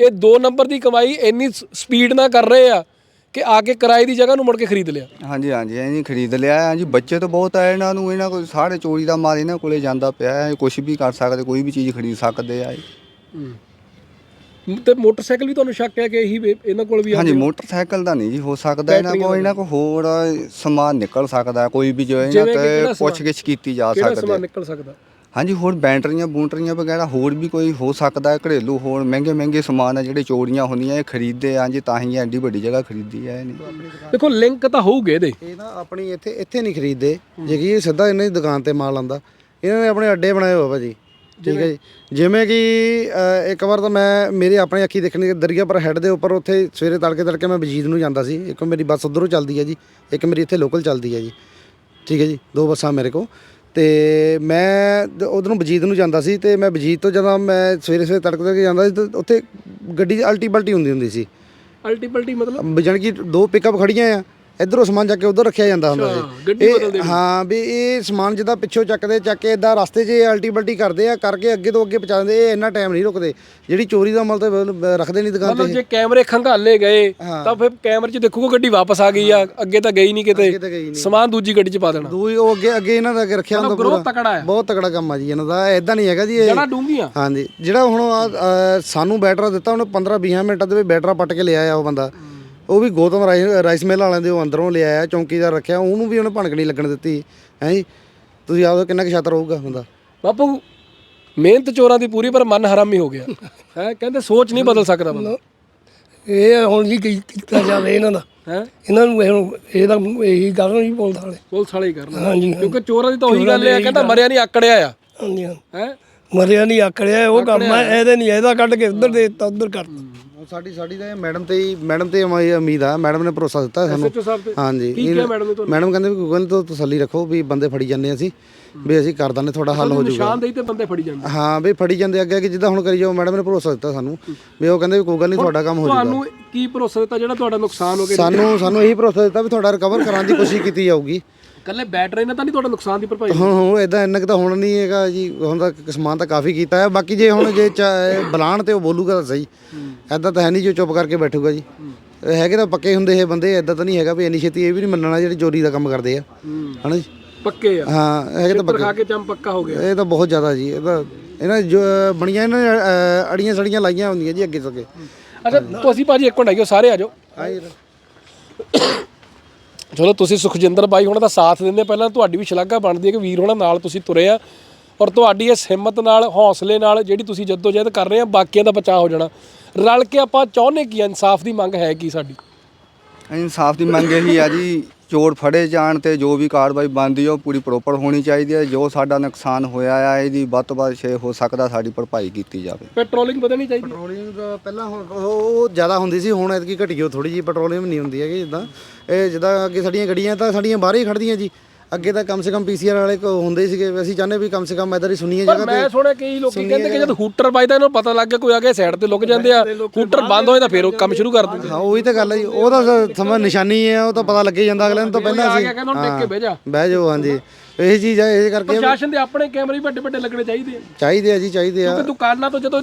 ਇਹ ਦੋ ਨੰਬਰ ਦੀ ਕਮਾਈ ਇੰਨੀ ਸਪੀਡ ਨਾਲ ਕਰ ਰਹੇ ਆ ਕਿ ਆ ਕੇ ਕਿਰਾਏ ਦੀ ਜਗ੍ਹਾ ਨੂੰ ਮੁੜ ਕੇ ਖਰੀਦ ਲਿਆ ਹਾਂਜੀ ਹਾਂਜੀ ਇਹ ਨਹੀਂ ਖਰੀਦ ਲਿਆ। ਹਾਂਜੀ ਬੱਚੇ ਤਾਂ ਬਹੁਤ ਆ ਇਹਨਾਂ ਨੂੰ ਇਹਨਾਂ ਕੋਲ ਸਾਰੇ ਚੋਰੀ ਦਾ ਮਾਲ ਇਹਨਾਂ ਕੋਲੇ ਜਾਂਦਾ ਪਿਆ ਹੈ ਕੁਝ ਵੀ ਕਰ ਸਕਦੇ ਕੋਈ ਵੀ ਚੀਜ਼ ਖਰੀਦ ਸਕਦੇ ਆ। ਤੇ ਮੋਟਰਸਾਈਕਲ ਵੀ ਤੁਹਾਨੂੰ ਸ਼ੱਕ ਹੈ ਕਿ ਇਹੀ ਵੇ- ਇਹਨਾਂ ਕੋਲ ਵੀ ਆ ਹਾਂਜੀ ਮੋਟਰਸਾਈਕਲ ਦਾ ਨਹੀਂ ਜੀ ਹੋ ਸਕਦਾ ਇਹਨਾਂ ਕੋਲ ਇਹਨਾਂ ਕੋਲ ਹੋਰ ਸਮਾਨ ਨਿਕਲ ਸਕਦਾ ਕੋਈ ਵੀ ਜੋ ਇਹਨਾਂ ਜਿਵੇਂ ਕਿ ਤੇ ਸਮਾਨ? ਪੁੱਛਗਿੱਛ ਕੀਤੀ ਜਾ ਕਿਹੜਾ ਸਮਾਨ ਨਿਕਲ ਸਕਦਾ ਹਾਂਜੀ ਹੋਰ ਬੈਟਰੀਆਂ ਬੂਟਰੀਆਂ ਵਗੈਰਾ ਹੋਰ ਵੀ ਕੋਈ ਹੋ ਸਕਦਾ ਹੈ ਘਰੇਲੂ? ਹੋਰ ਮਹਿੰਗੇ ਮਹਿੰਗੇ ਸਮਾਨ ਆ ਜਿਹੜੇ ਚੋਰੀਆਂ ਹੁੰਦੀਆਂ ਇਹ ਖਰੀਦਦੇ ਆ ਜੀ ਤਾਂ ਹੀ ਐਡੀ ਵੱਡੀ ਜਗ੍ਹਾ ਖਰੀਦੀ ਹੈ ਇਹਨੇ ਦੇਖੋ ਲਿੰਕ ਤਾਂ ਹੋਊਗੇ ਇਹਦੇ। ਇਹ ਨਾ ਆਪਣੀ ਇੱਥੇ ਇੱਥੇ ਨਹੀਂ ਖਰੀਦਦੇ। ਜੇ ਕਿ ਇਹ ਸਿੱਧਾ ਇਹਨਾਂ ਦੀ ਦੁਕਾਨ ਤੇ ਮਾਲ ਆਂਦਾ ਇਹਨਾਂ ਨੇ ਆਪਣੇ ਅੱਡੇ ਬਣਾਏ ਹੋਏ ਭਾਜੀ। ਠੀਕ ਹੈ ਜੀ। ਜਿਵੇਂ ਕਿ ਅ, ਇੱਕ ਵਾਰ ਤਾਂ ਮੈਂ ਮੇਰੇ ਆਪਣੇ ਅੱਖੀ ਦੇਖਣੀ ਦਰਿਆ ਪਰ ਹੈੱਡ ਦੇ ਉੱਪਰ ਉੱਥੇ ਸਵੇਰੇ ਤੜਕੇ ਤੜਕੇ ਮੈਂ ਵਜੀਦ ਨੂੰ ਜਾਂਦਾ ਸੀ। ਇੱਕ ਮੇਰੀ ਬੱਸ ਉਧਰੋਂ ਚੱਲਦੀ ਹੈ ਜੀ ਇੱਕ ਮੇਰੀ ਇੱਥੇ ਲੋਕਲ ਚੱਲਦੀ ਹੈ ਜੀ। ਠੀਕ ਹੈ ਜੀ। ਦੋ ਬੱਸਾਂ ਮੇਰੇ ਕੋਲ। ਤੇ ਮੈਂ ਉਧਰ ਨੂੰ ਵਜੀਦ ਨੂੰ ਜਾਂਦਾ ਸੀ ਤੇ ਮੈਂ ਵਜੀਦ ਤੋਂ ਜਦੋਂ ਮੈਂ ਸਵੇਰੇ ਸਵੇਰੇ ਤੜਕੇ ਤੜਕੇ ਜਾਂਦਾ ਸੀ ਤਾਂ ਉੱਥੇ ਗੱਡੀ ਦੀ ਅਲਟੀ ਬਲਟੀ ਹੁੰਦੀ ਹੁੰਦੀ ਸੀ। ਅਲਟੀਮੇਟਲੀ ਮਤਲਬ? ਜਾਣੀ ਕਿ ਦੋ ਪਿਕਅਪ ਖੜੀਆਂ ਆ। ਇਧਰੋਂ ਸਮਾਨ ਚੱਕ ਕੇ ਉਧਰ ਰੱਖਿਆ ਜਾਂਦਾ ਹੁੰਦਾ ਸੀ। ਇਹ- ਹਾਂ ਵੀ ਇਹ ਸਮਾਨ ਜਿੱਦਾਂ ਪਿੱਛੋਂ ਚੱਕਦੇ ਚੱਕ ਕੇ ਇਦਾਂ ਰਸਤੇ 'ਚ ਅਲਟੀ ਬਲਟੀ ਕਰਦੇ ਆ ਕਰਕੇ ਅੱਗੇ ਤੋਂ ਅੱਗੇ ਪਹੁੰਚਾ ਦਿੰਦੇ। ਇਹ ਇੰਨਾ ਟਾਈਮ ਨਹੀਂ ਰੁਕਦੇ। ਜਿਹੜੀ ਚੋਰੀ ਦਾ ਮਲ ਤਾਂ ਰੱਖਦੇ ਨਹੀਂ ਦੁਕਾਨ ਮਤਲਬ ਤੇ। ਜੇ ਕੈਮਰੇ ਖੰਗਾਲੇ ਗਏ। ਤਾਂ ਫਿਰ ਕੈਮਰੇ 'ਚ ਦੇਖੂਗਾ ਗੱਡੀ ਵਾਪਸ ਆ ਗਈ ਆ ਅੱਗੇ ਤਾਂ ਗਈ ਨਹੀਂ ਕਿਤੇ। ਸਮਾਨ ਦੂਜੀ ਗੱਡੀ 'ਚ ਪਾ ਦੇਣਾ। ਦੂਈ ਉਹ ਅੱਗੇ ਅੱਗੇ ਇਹਨਾਂ ਦਾ ਅੱਗੇ ਰੱਖਿਆ ਹੁੰਦਾ ਹੈ ਬਹੁਤ ਤਕੜਾ ਕੰਮ ਆ ਜੀ ਇਹਨਾਂ ਦਾ। ਐਦਾਂ ਨਹੀਂ ਹੈਗਾ ਜੀ ਇਹ ਜਣਾ ਡੂੰਗੀਆਂ ਹਾਂਜੀ। ਜਿਹੜਾ ਹੁਣ ਸਾਨੂੰ ਬੈਟਰਾ ਦਿੱਤਾ ਉਹਨੇ 15 20 ਮਿੰਟਾਂ ਦੇ ਵਿੱਚ ਬੈਟਰਾ ਪੱਟ ਕੇ ਲਿਆ ਆ ਉਹ ਬੰਦਾ। ਉਹ ਵੀ ਗੋਤਮ ਰਾਈ- ਰਾਈਸ ਮਿਲ ਵਾਲਿਆਂ ਦੇ ਉਹ ਅੰਦਰੋਂ ਲਿਆ ਆ ਚੌਂਕੀਦਾਰ ਰੱਖਿਆ ਉਹਨੂੰ ਵੀ ਉਹਨੇ ਭਣਕ ਨਹੀਂ ਲੱਗਣ ਦਿੱਤੀ ਹੈ ਜੀ? ਤੁਸੀਂ ਆਪਦਾ ਕਿੰਨਾ ਕੁ ਛਾਤਰ ਹੋਊਗਾ ਬੰਦਾ? ਬਾਪੂ ਮਿਹਨਤ ਚੋਰਾਂ ਦੀ ਪੂਰੀ ਪਰ ਮਨ ਹਰਾਮੀ ਹੋ ਗਿਆ। ਹੈ ਕਹਿੰਦੇ ਸੋਚ ਨਹੀਂ ਬਦਲ ਸਕਦਾ ਬੰਦਾ। ਇਹ ਹੁਣ ਜੀ ਕੀ ਕੀਤਾ ਜਾਵੇ ਇਹਨਾਂ ਦਾ। ਹੈ? ਇਹਨਾਂ ਨੂੰ ਹੁਣ ਇਹਦਾ ਇਹੀ ਗੱਲ ਨਹੀਂ ਬੋਲਦਾ ਹਲੇ ਪੁਲਿਸ ਵਾਲੇ ਹੀ ਕਰਨਾ। ਹਾਂਜੀ ਕਿਉਂਕਿ ਚੋਰਾਂ ਦੀ ਤਾਂ ਉਹੀ ਗੱਲ ਹੈ ਕਹਿੰਦਾ ਮਰਿਆ ਨਹੀਂ ਆਕੜਿਆ ਆ। ਹਾਂਜੀ ਹਾਂ ਹੈ? ਮਰਿਆ ਨਹੀਂ ਆਕੜਿਆ ਉਹ ਕੰਮ ਇਹਦੇ ਨਹੀਂ ਇਹਦਾ ਕੱਢ ਕੇ ਉੱਧਰ ਦੇ ਦਿੱਤਾ ਉੱਧਰ ਕਰਤਾ। ਸਾਡੀ ਸਾਡੀ ਤਾਂ ਮੈਡਮ ਤੇ ਹੀ ਮੈਡਮ ਤੇ ਉਮੀ- ਉਮੀਦ ਆ ਮੈਡਮ ਨੇ ਭਰੋਸਾ ਦਿੱਤਾ ਸਾਨੂੰ। ਸੱਚੋ ਸਾਹਿਬ ਤੇ? ਹਾਂਜੀ ਕੀ ਕਿਹਾ ਮੈਡਮ ਨੇ ਤੁਹਾਨੂੰ? ਮੈਡਮ ਕਹਿੰਦੇ ਵੀ ਕੋਈ ਤੋਂ ਤਸੱਲੀ ਰੱਖੋ ਵੀ ਬੰਦੇ ਫੜੀ ਜਾਂਦੇ ਅਸੀਂ ਵੀ ਅਸੀਂ ਕਰ ਦਾਂਗੇ ਤੁਹਾਡਾ ਹੱਲ ਹੋ ਜਾਊਗਾ। ਨਿਸ਼ਾਨਦੇਹੀ ਤੇ ਬੰਦੇ ਫੜੀ ਜਾਂਦੇ? ਹਾਂ ਵੀ ਫੜੀ ਜਾਂਦੇ ਅੱਗੇ ਕਿ ਜਿੱਦਾਂ ਹੁਣ ਕਰੀ ਜਾਓ ਮੈਡਮ ਨੇ ਭਰੋਸਾ ਦਿੱਤਾ ਸਾਨੂੰ ਵੀ ਉਹ ਕਹਿੰਦੇ ਵੀ ਕੋਈ ਗੱਲ ਨਹੀਂ ਤੁਹਾਡਾ ਕੰਮ ਹੋ ਜਾਊਗਾ। ਤੁਹਾਨੂੰ ਕੀ ਭਰੋਸਾ ਦਿੱਤਾ ਜਿਹੜਾ ਤੁਹਾਡਾ ਨੁਕਸਾਨ ਹੋ ਗਿਆ? ਸਾਨੂੰ ਸਾਨੂੰ ਇਹੀ ਭਰੋਸਾ ਦਿੱਤਾ ਵੀ ਤੁਹਾਡਾ ਰਿਕਵਰ ਕਰਾਉਣ ਦੀ ਕੋਸ਼ਿਸ਼ ਕੀਤੀ ਜਾਊਗੀ। ਕੱਲੇ ਬੈਟਰੀ ਨਾਲ ਤਾਂ ਨਹੀਂ ਤੁਹਾਡਾ ਨੁਕਸਾਨ ਦੀ ਭਰਪਾਈ ਹੁਣ ਹੁਣ ਇਦਾਂ ਇੰਨਾ ਕੁ ਤਾਂ ਹੁਣ ਨਹੀਂ ਹੈਗਾ ਜੀ ਹੁਣ ਤਾਂ ਸਮਾਨ ਤਾਂ ਕਾਫੀ ਕੀਤਾ ਹੈ। ਬਾਕੀ ਜੇ ਹੁਣ ਜੇ ਚਾ- ਤੇ ਉਹ ਬੋਲੂਗਾ ਤਾਂ ਸਹੀ। ਐਦਾਂ ਤਾਂ ਹੈ ਨਹੀਂ ਜੋ ਚੁੱਪ ਕਰਕੇ ਬੈਠੂਗਾ ਜੀ। ਇਹ ਹੈਗੇ ਤਾਂ ਪੱਕੇ ਹੁੰਦੇ ਇਹ ਬੰਦੇ ਐਦਾਂ ਤਾਂ ਨਹੀਂ ਹੈਗਾ ਵੀ ਇੰਨੀ ਛੇਤੀ ਇਹ ਵੀ ਨਹੀਂ ਮੰਨਣਾ ਜਿਹੜੇ ਚੋਰੀ ਦਾ ਕੰਮ ਕਰਦੇ ਆ। ਹਨਾ ਜੀ? ਪੱਕੇ ਆ। ਹਾਂ ਹੈਗੇ ਤਾਂ ਪੱਕੇ। ਕੇ ਚੰਮ ਪੱਕਾ ਹੋ ਗਿਆ। ਇਹ ਤਾਂ ਬਹੁਤ ਜ਼ਿਆਦਾ ਜੀ ਇਹ ਤਾਂ ਇਹਨਾਂ ਜੋ ਬਣੀਆਂ ਇਹਨਾਂ ਨੇ, ਅ, ਅੜੀਆਂ ਸੜੀਆਂ ਲਾਈਆਂ ਹੁੰਦੀਆਂ ਜੀ ਅੱਗੇ ਤੋਂ ਅੱਗੇ। ਅੱਛਾ ਤੁਸੀਂ ਭਾਜੀ ਇੱਕ ਮਿੰਟ ਆਇਓ ਸਾਰੇ ਆ ਜਾਓ। ਚਲੋ ਤੁਸੀਂ ਸੁਖਜਿੰਦਰ ਬਾਈ ਹੁਣ ਦਾ ਸਾਥ ਦਿੰਦੇ ਪਹਿਲਾਂ ਤੁਹਾਡੀ ਵੀ ਸ਼ਲਾਘਾ ਬਣਦੀ ਹੈ ਕਿ ਵੀਰ ਹੋਣਾ ਨਾਲ ਤੁਸੀਂ ਤੁਰੇ ਆ ਔਰ ਤੁਹਾਡੀ ਇਸ ਹਿੰਮਤ ਨਾਲ, ਹੌਸਲੇ ਨਾਲ ਜਿਹੜੀ ਤੁਸੀਂ ਜਦੋਜਹਿਦ ਕਰ ਰਹੇ ਆ, ਬਾਕੀਆਂ ਦਾ ਬਚਾਅ ਹੋ ਜਾਣਾ। ਰਲ ਕੇ ਆਪਾਂ ਚਾਹੁੰਦੇ ਕੀ ਇਨਸਾਫ ਦੀ ਮੰਗ ਹੈ ਕੀ ਸਾਡੀ? ਇਨਸਾਫ ਦੀ ਮੰਗ ਇਹੀ ਆ ਜੀ ਚੋਰ ਫੜੇ ਜਾਣ ਤੇ ਜੋ ਵੀ ਕਾਰਵਾਈ ਬਣਦੀ ਆ ਉਹ ਪੂਰੀ ਪ੍ਰੋਪਰ ਹੋਣੀ ਚਾਹੀਦੀ ਹੈ ਜੋ ਸਾਡਾ ਨੁਕਸਾਨ ਹੋਇਆ ਆ ਇਹਦੀ ਵੱਧ ਤੋਂ ਵੱਧ ਛੇ ਹੋ ਸਕਦਾ ਸਾਡੀ ਭਰਪਾਈ ਕੀਤੀ ਜਾਵੇ। ਪੈਟਰੋਲਿੰਗ ਵਧਣੀ ਚਾਹੀਦੀ ਹੈ। ਪੈਟਰੋਲਿੰਗ ਦਾ ਪਹਿਲਾਂ ਹੁਣ ਉਹ ਉਹ ਜ਼ਿਆਦਾ ਹੁੰਦੀ ਸੀ ਹੁਣ ਐਤਕੀ ਘਟੀ ਹੋ ਥੋੜੀ ਜੀ ਪੈਟਰੋਲਿੰਗ ਨਹੀਂ ਹੁੰਦੀ ਹੈਗੀ ਜਿੱਦਾਂ। ਇਹ ਜਿੱਦਾਂ ਅੱਗੇ ਸਾਡੀਆਂ ਗੱਡੀਆਂ ਤਾਂ ਸਾਡੀਆਂ ਬਾਹਰ ਹੀ ਖੜਦੀਆਂ ਜੀ। ਅੱਗੇ ਤਾਂ ਕਮ ਸੇ ਕਮ ਪੀਸੀਆਰ ਵਾਲੇ ਕੋ ਹੁੰਦੇ ਸੀਗੇ ਅਸੀਂ ਚਾਹੁੰਦੇ ਵੀ ਕਮ ਸੇ ਕਮ ਇਧਰ ਹੀ ਸੁਣੀਏ ਪਰ ਜਗ੍ਹਾ ਮੈਂ ਤੇ ਸੁਣਿਆ ਕਈ ਲੋਕੀ ਕਹਿੰਦੇ ਕਿ ਜਦ ਹੂਟਰ ਵੱਜਦਾ ਇਹਨਾਂ ਨੂੰ ਪਤਾ ਲੱਗ ਗਿਆ ਕੋਈ ਆ ਕੇ ਸਾਈਡ ਤੇ ਲੁਕ ਜਾਂਦੇ ਆ ਹੂਟਰ ਬੰਦ ਹੋਏ ਤਾਂ ਫਿਰ ਉਹ ਕੰਮ ਸ਼ੁਰੂ ਕਰ ਦਿੰਦੇ। ਹਾਂ ਉਹੀ ਤਾਂ ਗੱਲ ਹੈ ਜੀ ਉਹ ਤਾਂ ਸਮਾਂ ਨਿਸ਼ਾਨੀ ਹੈ ਉਹ ਤਾਂ ਪਤਾ ਲੱਗੇ ਜਾਂਦਾ ਅਗਲੇ ਨੂੰ ਤਾਂ ਪਹਿਲਾਂ ਆ ਅਸੀਂ ਗਿਆ ਕਹਿੰਦਾ ਹੁਣ ਟਿਕ ਕੇ ਬਹਿ ਜਾ। ਬਹਿ ਜਾਓ ਹਾਂਜੀ। ਇਹ ਚੀਜ਼ ਹੈ ਇਹ ਕਰਕੇ ਪ੍ਰਸ਼ਾਸਨ ਦੇ ਆਪਣੇ ਕੈਮਰੇ ਵੱਡੇ ਵੱਡੇ ਲੱਗਣੇ ਚਾਹੀਦੇ ਆ। ਚਾਹੀਦੇ ਆ ਜੀ ਚਾਹੀਦੇ ਆ। ਕਿਉਂਕਿ ਦੁਕਾਨਾਂ ਤੋਂ ਜਦੋਂ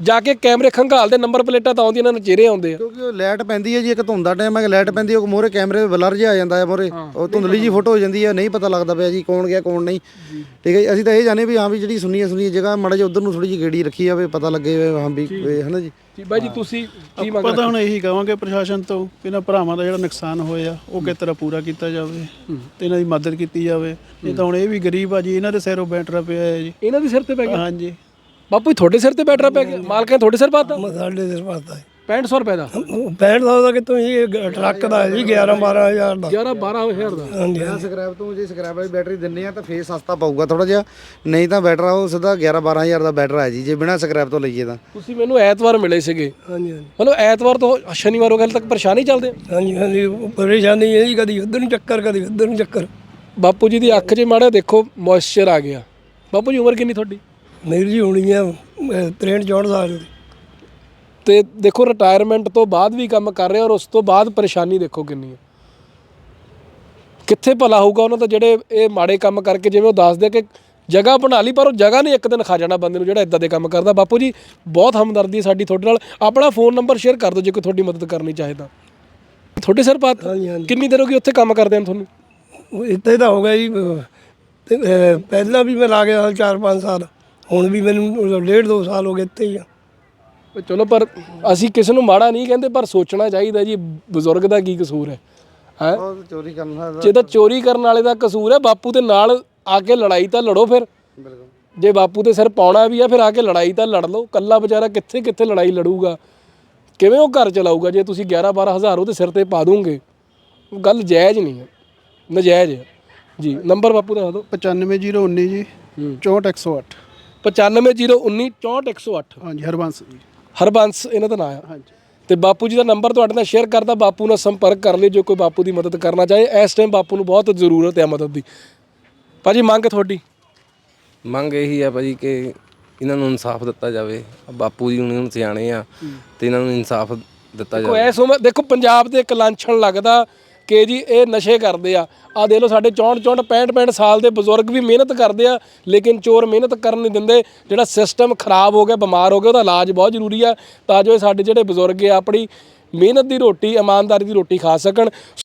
ਜਾ ਕੇ ਕੈਮਰੇ ਖੰਗਾਲਦੇ ਨੰਬਰ ਪਲੇਟਾਂ ਤਾਂ ਆਉਂਦੀਆਂ ਇਹਨਾਂ ਨੂੰ ਚਿਹਰੇ ਆਉਂਦੇ ਆ। ਕਿਉਂਕਿ ਉਹ ਲਾਈਟ ਪੈਂਦੀ ਹੈ ਜੀ ਇੱਕ ਧੁੰਦ ਟਾਈਮ ਹੈ ਲਾਈਟ ਪੈਂਦੀ ਉਹ ਮੋਰੇ ਕੈਮਰੇ ਬਲਰ ਜਿਹਾ ਆ ਜਾਂਦਾ ਹੈ ਮੋਰੇ ਉਹ ਧੁੰਦਲੀ ਜੀ ਫੋਟੋ ਹੋ ਜਾਂਦੀ ਹੈ ਨਹੀਂ ਪਤਾ ਲੱਗਦਾ ਪਿਆ ਜੀ ਕੌਣ ਗਿਆ ਕੌਣ ਨਹੀਂ। ਠੀਕ ਹੈ ਜੀ, ਅਸੀਂ ਤਾਂ ਇਹ ਜਾਣੇ ਵੀ ਹਾਂ ਵੀ ਜਿਹੜੀ ਸੁਣੀਏ ਸੁਣੀਏ ਜਗ੍ਹਾ ਮਾੜਾ ਜਿਹਾ ਉਧਰ ਨੂੰ ਥੋੜੀ ਜਿਹੀ ਗੇੜੀ ਰੱਖੀ ਜਾਵੇ ਪਤਾ ਲੱਗੇ ਵੀ ਹਾਂ ਵੀ ਇਹ ਹਨਾ ਜੀ। ਜੀ ਬਾਈ ਜੀ ਤੁਸੀਂ ਕੀ ਮੰਗ ਪਤਾ ਹੁਣ ਇਹੀ ਕਹਾਂਗੇ ਪ੍ਰਸ਼ਾਸਨ ਤੋਂ ਕਿ ਇਹਨਾਂ ਭਰਾਵਾਂ ਦਾ ਜਿਹੜਾ ਨੁਕਸਾਨ ਹੋਇਆ ਉਹ ਕਿਸ ਤਰ੍ਹਾਂ ਪੂਰਾ ਕੀਤਾ ਜਾਵੇ ਤੇ ਇਹਨਾਂ ਦੀ ਮਦਦ ਕੀਤੀ ਜਾਵੇ। ਨਹੀਂ ਤਾਂ ਹੁਣ ਇਹ ਵੀ ਗਰੀਬ ਆ ਜੀ ਇਹਨਾਂ ਦੇ ਸਿਰੋਂ ਬੈਠਰਾ ਪਿਆ ਹੈ ਜੀ। ਇਹਨਾਂ ਦੇ ਸਿਰ ਤੇ ਪੈ ਗਿਆ? ਹਾਂਜੀ। ਬਾਪੂ ਜੀ ਤੁਹਾਡੇ ਸਿਰ ਤੇ ਬੈਟਰਾ ਪੈ ਗਿਆ ਮਾਲਕਾਂ ਨੇ ਤੁਹਾਡੇ ਸਿਰ ਪਾਤਾ? ਮੈਂ ਸਾਡੇ ਦੇ ਪਾਤਾ 6500 ਰੁਪਏ ਦਾ? 65 ਦਾ ਕਿ ਤੁਸੀਂ ਇਹ ਟਰੱਕ ਦਾ ਜੀ 11 12000 ਦਾ। 11 12000 ਦਾ। ਹਾਂਜੀ ਸਕ੍ਰੈਪ ਤੋਂ ਜੇ ਸਕ੍ਰੈਪ ਵਾਲੀ ਬੈਟਰੀ ਦਿੰਨੇ ਆ ਤਾਂ ਫੇਰ ਸਸਤਾ ਪਊਗਾ ਥੋੜਾ ਜਿਹਾ। ਨਹੀਂ ਤਾਂ ਬੈਟਰਾ ਉਹ ਸਿੱਧਾ 11 12000 ਦਾ ਬੈਟਰਾ ਹੈ ਜੀ ਜੇ ਬਿਨਾ ਸਕ੍ਰੈਪ ਤੋਂ ਲਈਏ ਤਾਂ। ਤੁਸੀਂ ਮੈਨੂੰ ਐਤਵਾਰ ਮਿਲੇ ਸੀਗੇ। ਹਾਂਜੀ ਹਾਂਜੀ। ਮਤਲਬ ਐਤਵਾਰ ਤੋਂ ਸ਼ਨੀਵਾਰ ਹੋ ਗਿਆ ਹਾਲੇ ਤੱਕ ਪਰੇਸ਼ਾਨੀ ਚੱਲਦੇ? ਹਾਂਜੀ ਹਾਂਜੀ ਉਹ ਪਰੇਸ਼ਾਨੀ ਹੈ ਜੀ ਕਦੀ ਉਧਰ ਨੂੰ ਚੱਕਰ ਕਦੀ ਉਧਰ ਨੂੰ ਚੱਕਰ। ਬਾਪੂ ਜੀ ਦੀ ਅੱਖ 'ਚ ਮਾੜਾ ਦੇਖੋ ਮੋਇਸਚਰ ਆ ਗਿਆ। ਬਾਪੂ ਜੀ ਉਮਰ ਕਿੰਨੀ ਤੁਹਾਡੀ? ਮੇਰੀ ਜੀ ਹੋਣੀ ਆ 63 64 ਸਾਲ ਦੀ। ਤੇ ਦੇਖੋ ਰਿਟਾਇਰਮੈਂਟ ਤੋਂ ਬਾਅਦ ਵੀ ਕੰਮ ਕਰ ਰਹੇ ਔਰ ਉਸ ਤੋਂ ਬਾਅਦ ਪਰੇਸ਼ਾਨੀ ਦੇਖੋ ਕਿੰਨੀ ਹੈ ਕਿੱਥੇ ਭਲਾ ਹੋਊਗਾ ਉਹਨਾਂ ਦਾ ਜਿਹੜੇ ਇਹ ਮਾੜੇ ਕੰਮ ਕਰਕੇ ਜਿਵੇਂ ਉਹ ਦੱਸਦੇ ਕਿ ਜਗ੍ਹਾ ਬਣਾ ਲਈ ਪਰ ਉਹ ਜਗ੍ਹਾ ਨਹੀਂ ਇੱਕ ਦਿਨ ਖਾ ਜਾਣਾ ਬੰਦੇ ਨੂੰ ਜਿਹੜਾ ਇਦਾਂ ਦੇ ਕੰਮ ਕਰਦਾ। ਬਾਪੂ ਜੀ ਬਹੁਤ ਹਮਦਰਦੀ ਹੈ ਸਾਡੀ ਤੁਹਾਡੇ ਨਾਲ। ਆਪਣਾ ਫੋਨ ਨੰਬਰ ਸ਼ੇਅਰ ਕਰ ਦਿਓ ਜੇ ਕੋਈ ਤੁਹਾਡੀ ਮਦਦ ਕਰਨੀ ਚਾਹੇ ਤਾਂ। ਤੁਹਾਡੇ ਸਿਰ ਹਾਂਜੀ, ਹਾਂਜੀ। ਕਿੰਨੀ ਦੇਰ ਹੋ ਗਈ ਉੱਥੇ ਕੰਮ ਕਰਦੇ ਨੂੰ ਤੁਹਾਨੂੰ? ਉਹ ਇੱਥੇ ਤਾਂ ਹੋ ਗਿਆ ਜੀ ਅਹ, ਤੇ ਅਹ, ਪਹਿਲਾਂ ਵੀ ਮੈਂ ਲਾ ਗਿਆ 4-5 ਸਾਲ। ਹੁਣ ਵੀ ਮੈਨੂੰ ਡੇਢ ਦੋ ਸਾਲ ਹੋ ਗਏ ਇੱਥੇ ਹੀ ਆ। ਚਲੋ ਪਰ ਅਸੀਂ ਕਿਸੇ ਨੂੰ ਮਾੜਾ ਨਹੀਂ ਕਹਿੰਦੇ ਪਰ ਸੋਚਣਾ ਚਾਹੀਦਾ ਜੀ ਬਜ਼ੁਰਗ ਦਾ ਕੀ ਕਸੂਰ ਹੈ? ਹੈ? ਉਹ ਚੋਰੀ ਕਰਨ ਦਾ ਜੇ ਤਾਂ ਚੋਰੀ ਕਰਨ ਵਾਲੇ ਦਾ ਕਸੂਰ ਹੈ ਬਾਪੂ ਦੇ ਨਾਲ ਆ ਕੇ ਲੜਾਈ ਤਾਂ ਲੜੋ ਫਿਰ। ਬਿਲਕੁਲ। ਜੇ ਬਾਪੂ ਦੇ ਸਿਰ ਪਾਉਣਾ ਵੀ ਆ ਫਿਰ ਆ ਕੇ ਲੜਾਈ ਤਾਂ ਲੜ ਲਓ। ਕੱਲਾ ਵਿਚਾਰਾ ਕਿੱਥੇ ਕਿੱਥੇ ਲੜਾਈ ਲੜੂਗਾ? ਕਿਵੇਂ ਉਹ ਘਰ ਚਲਾਊਗਾ? ਜੇ ਤੁਸੀਂ 11 12 ਹਜ਼ਾਰ ਉਹਦੇ ਸਿਰ ਤੇ ਪਾ ਦੋਗੇ ਗੱਲ ਜਾਇਜ਼ ਨਹੀਂ ਹੈ। ਨਜਾਇਜ਼ ਹੈ। ਜੀ ਨੰਬਰ ਬਾਪੂ ਦਾ ਦਿਓ। 95019 ਜੀ 64108 95019 64108 ਹਾਂਜੀ ਹਰਬੰਸ ਜੀ। ਹਰਬੰਸ ਇਹਨਾਂ ਦਾ ਨਾਮ ਆ। ਹਾਂਜੀ। ਤੇ ਬਾਪੂ ਜੀ ਦਾ ਨੰਬਰ ਤੁਹਾਡੇ ਨਾਲ ਸ਼ੇਅਰ ਕਰਦਾ ਬਾਪੂ ਨਾਲ ਸੰਪਰਕ ਕਰ ਲਿਓ ਜੇ ਕੋਈ ਬਾਪੂ ਦੀ ਮਦਦ ਕਰਨਾ ਚਾਹੇ ਇਸ ਟਾਈਮ ਬਾਪੂ ਨੂੰ ਬਹੁਤ ਜ਼ਰੂਰਤ ਹੈ ਮਦਦ ਦੀ। ਭਾਜੀ ਮੰਗ ਤੁਹਾਡੀ। ਮੰਗ ਇਹੀ ਹੈ ਭਾਜੀ ਕਿ ਇਹਨਾਂ ਨੂੰ ਇਨਸਾਫ ਦਿੱਤਾ ਜਾਵੇ। ਬਾਪੂ ਜੀ ਉਹਨਾਂ ਨੂੰ ਸਿਆਣੇ ਆ ਤੇ ਇਹਨਾਂ ਨੂੰ ਇਨਸਾਫ ਦਿੱਤਾ ਦੇਖੋ ਜਾਵੇ। ਉਮਰ ਦੇਖੋ ਪੰਜਾਬ ਦੇ ਇੱਕ ਲਾਂਛਣ ਲੱਗਦਾ ਕਿ ਜੀ, ਇਹ ਨਸ਼ੇ ਕਰਦੇ ਆ। ਆ ਦੇਖ ਲਓ ਸਾਡੇ 64 64 65 65 ਸਾਲ ਦੇ ਬਜ਼ੁਰਗ ਵੀ ਮਿਹਨਤ ਕਰਦੇ ਆ, ਲੇਕਿਨ ਚੋਰ ਮਿਹਨਤ ਕਰਨ ਨਹੀਂ ਦਿੰਦੇ। ਜਿਹੜਾ ਸਿਸਟਮ ਖਰਾਬ ਹੋ ਗਿਆ, ਬਿਮਾਰ ਹੋ ਗਿਆ, ਉਹਦਾ ਇਲਾਜ ਬਹੁਤ ਜ਼ਰੂਰੀ ਆ, ਤਾਂ ਜੋ ਇਹ ਸਾਡੇ ਜਿਹੜੇ ਬਜ਼ੁਰਗ ਆ, ਆਪਣੀ ਮਿਹਨਤ ਦੀ ਰੋਟੀ, ਇਮਾਨਦਾਰੀ ਦੀ ਰੋਟੀ ਖਾ ਸਕਣ।